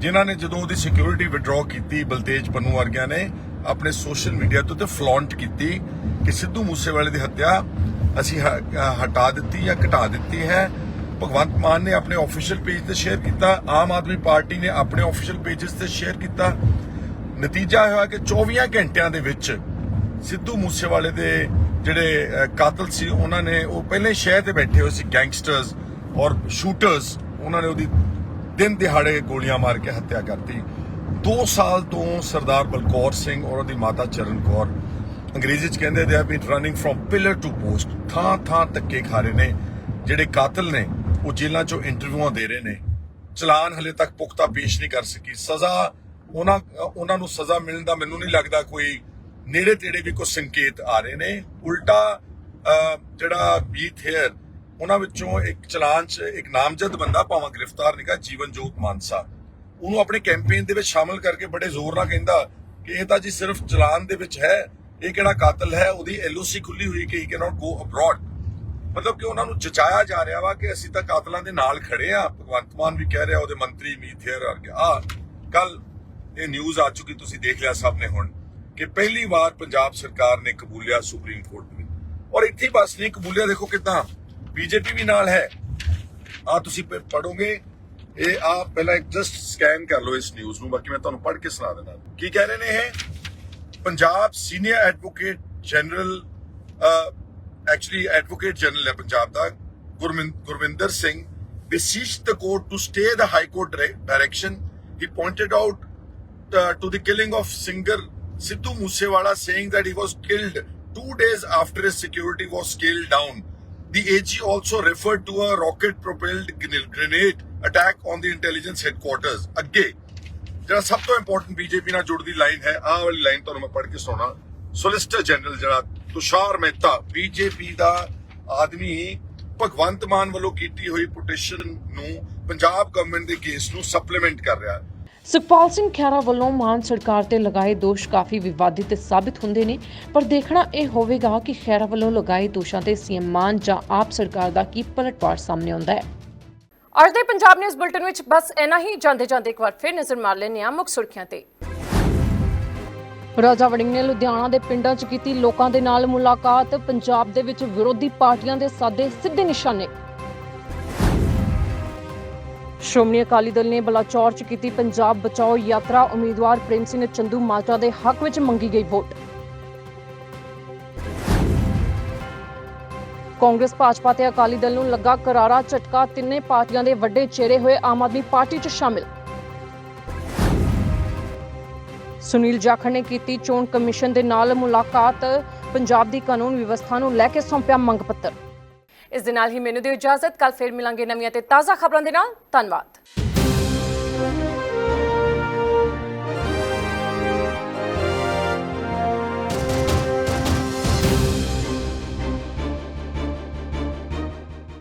Speaker 9: ਜਿਨ੍ਹਾਂ ਨੇ ਜਦੋਂ ਉਹਦੀ ਸਿਕਿਉਰਿਟੀ ਵਿਡਰਾਅ ਕੀਤੀ ਬਲਤੇਜ ਪੰਨੂ ਵਰਗਿਆਂ ਨੇ ਆਪਣੇ ਸੋਸ਼ਲ ਮੀਡੀਆ ਤੋਂ ਤੇ ਫਲੌਂਟ ਕੀਤੀ ਕਿ ਸਿੱਧੂ ਮੂਸੇਵਾਲੇ ਦੀ ਹੱਤਿਆ ਅਸੀਂ ਹਟਾ ਦਿੱਤੀ ਜਾਂ ਘਟਾ ਦਿੱਤੀ ਹੈ। ਭਗਵੰਤ ਮਾਨ ਨੇ ਆਪਣੇ ਅਫੀਸ਼ੀਅਲ ਪੇਜ ਤੇ ਸ਼ੇਅਰ ਕੀਤਾ, ਆਮ ਆਦਮੀ ਪਾਰਟੀ ਨੇ ਆਪਣੇ ਅਫੀਸ਼ੀਅਲ ਪੇजेस ਤੇ ਸ਼ੇਅਰ ਕੀਤਾ। ਨਤੀਜਾ ਹੋਇਆ ਕਿ 24 ਘੰਟਿਆਂ ਦੇ ਵਿੱਚ ਸਿੱਧੂ ਮੂਸੇਵਾਲੇ ਦੇ ਜਿਹੜੇ ਕਾਤਲ ਸੀ, ਉਹਨਾਂ ਨੇ ਉਹ ਪਹਿਲੇ ਸ਼ਹਿਰ ਤੇ ਬੈਠੇ ਹੋਏ ਸੀ ਗੈਂਗਸਟਰਸ ਔਰ ਸ਼ੂਟਰਸ ਉਹਨਾਂ ਨੇ ਉਹਦੀ ਦਿਨ ਦਿਹਾੜੇ ਗੋਲੀਆਂ ਮਾਰ ਕੇ ਹੱਤਿਆ ਕਰਤੀ। 2 ਸਾਲ ਤੋਂ ਸਰਦਾਰ ਬਲਕੌਰ ਸਿੰਘ ਔਰ ਉਹਦੀ ਮਾਤਾ ਚਰਨ ਕੌਰ ਅੰਗਰੇਜ਼ੀ ਚ ਕਹਿੰਦੇ they have been running from pillar to post ਥਾਂ ਥਾਂ ਧੱਕੇ ਖਾ ਰਹੇ ਨੇ, ਜਿਹੜੇ ਕਾਤਲ ਨੇ ਉਹ ਜੇਲ੍ਹਾਂ ਚੋਂ ਇੰਟਰਵਿਊਆਂ ਦੇ ਰਹੇ ਨੇ। ਚਲਾਨ ਹਲੇ ਤੱਕ ਪੁਖਤਾ ਪੇਸ਼ ਨਹੀਂ ਕਰ ਸਕੀ। ਸਜ਼ਾ ਉਹਨਾਂ ਉਹਨਾਂ ਨੂੰ ਸਜ਼ਾ ਮਿਲਣ ਦਾ ਮੈਨੂੰ ਨਹੀਂ ਲੱਗਦਾ ਕੋਈ ਨੇੜੇ ਤੇੜੇ ਵੀ ਕੋਈ ਸੰਕੇਤ ਆ ਰਹੇ ਨੇ। ਉਲਟਾ ਅਹ, ਜਿਹੜਾ ਬੀਥ ਹੇਅਰ ਉਹਨਾਂ ਵਿੱਚੋਂ ਇੱਕ ਚਲਾਨ ਚ ਇੱਕ ਨਾਮਜ਼ਦ ਬੰਦਾ ਭਾਵੇਂ ਗ੍ਰਿਫਤਾਰ ਨਿਕਾ ਜੀਵਨ ਜੋਤ ਮਾਨਸਾ। ਉਹਨੂੰ ਆਪਣੇ ਕੈਂਪੇਨ ਦੇ ਵਿੱਚ ਸ਼ਾਮਲ ਕਰਕੇ ਬੜੇ ਜ਼ੋਰ ਨਾਲ ਕਹਿੰਦਾ ਕਿ ਇਹ ਤਾਂ ਜੀ ਸਿਰਫ ਚਲਾਨ ਦੇ ਵਿੱਚ ਹੈ ਇਹ ਕਿਹੜਾ ਕਾਤਲ ਹੈ? ਉਹਦੀ ਐਲਓਸੀ ਖੁੱਲੀ ਹੋਈ ਕਿ ਹੀ ਕੈਨੋਟ ਗੋ ਅਬਰੋਡ ਮਤਲਬ ਕਿ ਉਹਨਾਂ ਨੂੰ ਜਚਾਇਆ ਜਾ ਰਿਹਾ ਵਾ ਕਿ ਅਸੀਂ ਤਾਂ ਕਾਤਲਾਂ ਦੇ ਨਾਲ ਖੜੇ ਆ। ਭਗਵੰਤ ਮਾਨ ਵੀ ਕਹਿ ਰਿਹਾ, ਉਹਦੇ ਮੰਤਰੀ ਮੀਤ ਆ ਆ ਕੱਲ ਇਹ ਨਿਊਜ਼ ਆ ਚੁੱਕੀ, ਤੁਸੀਂ ਦੇਖ ਲਿਆ ਸਭ ਨੇ ਹੁਣ, ਕਿ ਪਹਿਲੀ ਵਾਰ ਪੰਜਾਬ ਸਰਕਾਰ ਨੇ ਕਬੂਲਿਆ ਸੁਪਰੀਮ ਕੋਰਟ ਨੇ। ਔਰ ਇੱਥੇ ਬਸ ਨਹੀਂ ਕਬੂਲਿਆ, ਦੇਖੋ ਕਿਦਾਂ, ਬੀਜੇਪੀ ਵੀ ਨਾਲ ਹੈ। ਆ ਤੁਸੀਂ ਪੜੋਗੇ ਇਹ ਆ ਪਹਿਲਾਂ ਇੱਕ ਜਸਟ ਸਕੈਨ ਕਰ ਲਓ ਇਸ ਨਿਊਜ਼ ਨੂੰ, ਬਾਕੀ ਮੈਂ ਤੁਹਾਨੂੰ ਪੜ੍ਹ ਕੇ ਸੁਣਾ ਦਿੰਦਾ। ਕੀ ਕਹਿ ਰਹੇ ਨੇ ਇਹ? Punjab senior advocate general actually advocate general ਹੈ ਪੰਜਾਬ ਦਾ ਗੁਰਮਿੰ- Gurvinder Singh beseeched the court to stay the high court dire- direction he pointed out uh, to the killing of singer Sidhu Moosewala saying that he was killed two days after his security was scaled down the AG also referred to a rocket propelled grenade attack on the intelligence headquarters ਅੱਗੇ ਜਿਹੜਾ ਸਭ ਤੋਂ important BJP ਨਾਲ ਜੁੜਦੀ line ਹੈ ਆਹ ਵਾਲੀ line ਤੁਹਾਨੂੰ ਮੈਂ ਪੜ੍ਹ ਕੇ ਸੁਣਾ ਸੋਲਿਸਟਰ ਜਨਰਲ ਜਿਹੜਾ ਤੁਸ਼ਾਰ ਮਹਿਤਾ ਬੀਜੇਪੀ ਦਾ ਆਦਮੀ ਭਗਵੰਤ ਮਾਨ ਵੱਲੋਂ ਕੀਤੀ ਹੋਈ ਪਟੀਸ਼ਨ ਨੂੰ ਪੰਜਾਬ ਗਵਰਨਮੈਂਟ ਦੇ ਕੇਸ ਨੂੰ ਸਪਲੀਮੈਂਟ ਕਰ ਰਿਹਾ ਹੈ।
Speaker 1: ਸੁਖਪਾਲ ਸਿੰਘ ਖਹਿਰਾ ਵੱਲੋਂ ਮਾਨ ਸਰਕਾਰ ਤੇ ਲਗਾਏ ਦੋਸ਼ ਕਾਫੀ ਵਿਵਾਦਿਤ ਸਾਬਿਤ ਹੁੰਦੇ ਨੇ, ਪਰ ਦੇਖਣਾ ਇਹ ਹੋਵੇਗਾ ਕਿ ਖਹਿਰਾ ਵੱਲੋਂ ਲਗਾਏ ਦੋਸ਼ਾਂ ਤੇ ਸੀਐਮ ਮਾਨ ਜਾਂ ਆਪ ਸਰਕਾਰ ਦਾ ਕੀ ਪਲਟਵਾਰ ਸਾਹਮਣੇ ਆਉਂਦਾ ਹੈ। ਅੱਜ ਦੇ ਪੰਜਾਬ ਨਿਊਜ਼ ਬੁਲਟਨ ਵਿੱਚ ਬਸ ਇੰਨਾ ਹੀ। ਜਾਂਦੇ ਜਾਂਦੇ ਇੱਕ ਵਾਰ ਫਿਰ ਨਜ਼ਰ ਮਾਰ ਲੈਂਦੇ ਹਾਂ ਮੁੱਖ ਸੁਰਖੀਆਂ ਤੇ। ਰਾਜਾ ਵੜਿੰਗ ਨੇ ਲੁਧਿਆਣਾ ਦੇ ਪਿੰਡਾਂ 'ਚ ਕੀਤੀ ਲੋਕਾਂ ਦੇ ਨਾਲ ਮੁਲਾਕਾਤ। ਪੰਜਾਬ ਦੇ ਵਿੱਚ ਵਿਰੋਧੀ ਪਾਰਟੀਆਂ ਦੇ ਸਾਦੇ ਸਿੱਧੇ ਨਿਸ਼ਾਨੇ। ਸ਼੍ਰੋਮਣੀ ਅਕਾਲੀ ਦਲ ਨੇ ਬਲਾਚੌਰ 'ਚ ਕੀਤੀ ਪੰਜਾਬ ਬਚਾਓ ਯਾਤਰਾ। ਉਮੀਦਵਾਰ ਪ੍ਰੇਮ ਸਿੰਘ ਚੰਦੂ ਮਾਜਰਾ ਦੇ ਹੱਕ ਵਿੱਚ ਮੰਗੀ ਗਈ ਵੋਟ। ਕਾਂਗਰਸ, ਭਾਜਪਾ ਤੇ ਅਕਾਲੀ ਦਲ ਨੂੰ ਲੱਗਾ ਕਰਾਰਾ ਝਟਕਾ। ਤਿੰਨੇ ਪਾਰਟੀਆਂ ਦੇ ਵੱਡੇ ਚਿਹਰੇ ਹੋਏ ਆਮ ਆਦਮੀ ਪਾਰਟੀ 'ਚ ਸ਼ਾਮਿਲ। ਸੁਨੀਲ ਜਾਖੜ ਨੇ ਕੀਤੀ ਚੋਣ ਕਮਿਸ਼ਨ ਦੇ ਨਾਲ ਮੁਲਾਕਾਤ। ਪੰਜਾਬ ਦੀ ਕਾਨੂੰਨ ਵਿਵਸਥਾ ਨੂੰ ਲੈ ਕੇ ਸੌਂਪਿਆ ਮੰਗ ਪੱਤਰ। ਇਸ ਦੇ ਨਾਲ ਹੀ ਮੈਨੂੰ ਦਿਓ ਇਜਾਜ਼ਤ। ਕੱਲ ਫਿਰ ਮਿਲਾਂਗੇ ਨਵੀਆਂ ਤੇ ਤਾਜ਼ਾ ਖਬਰਾਂ ਦੇ ਨਾਲ। ਧੰਨਵਾਦ।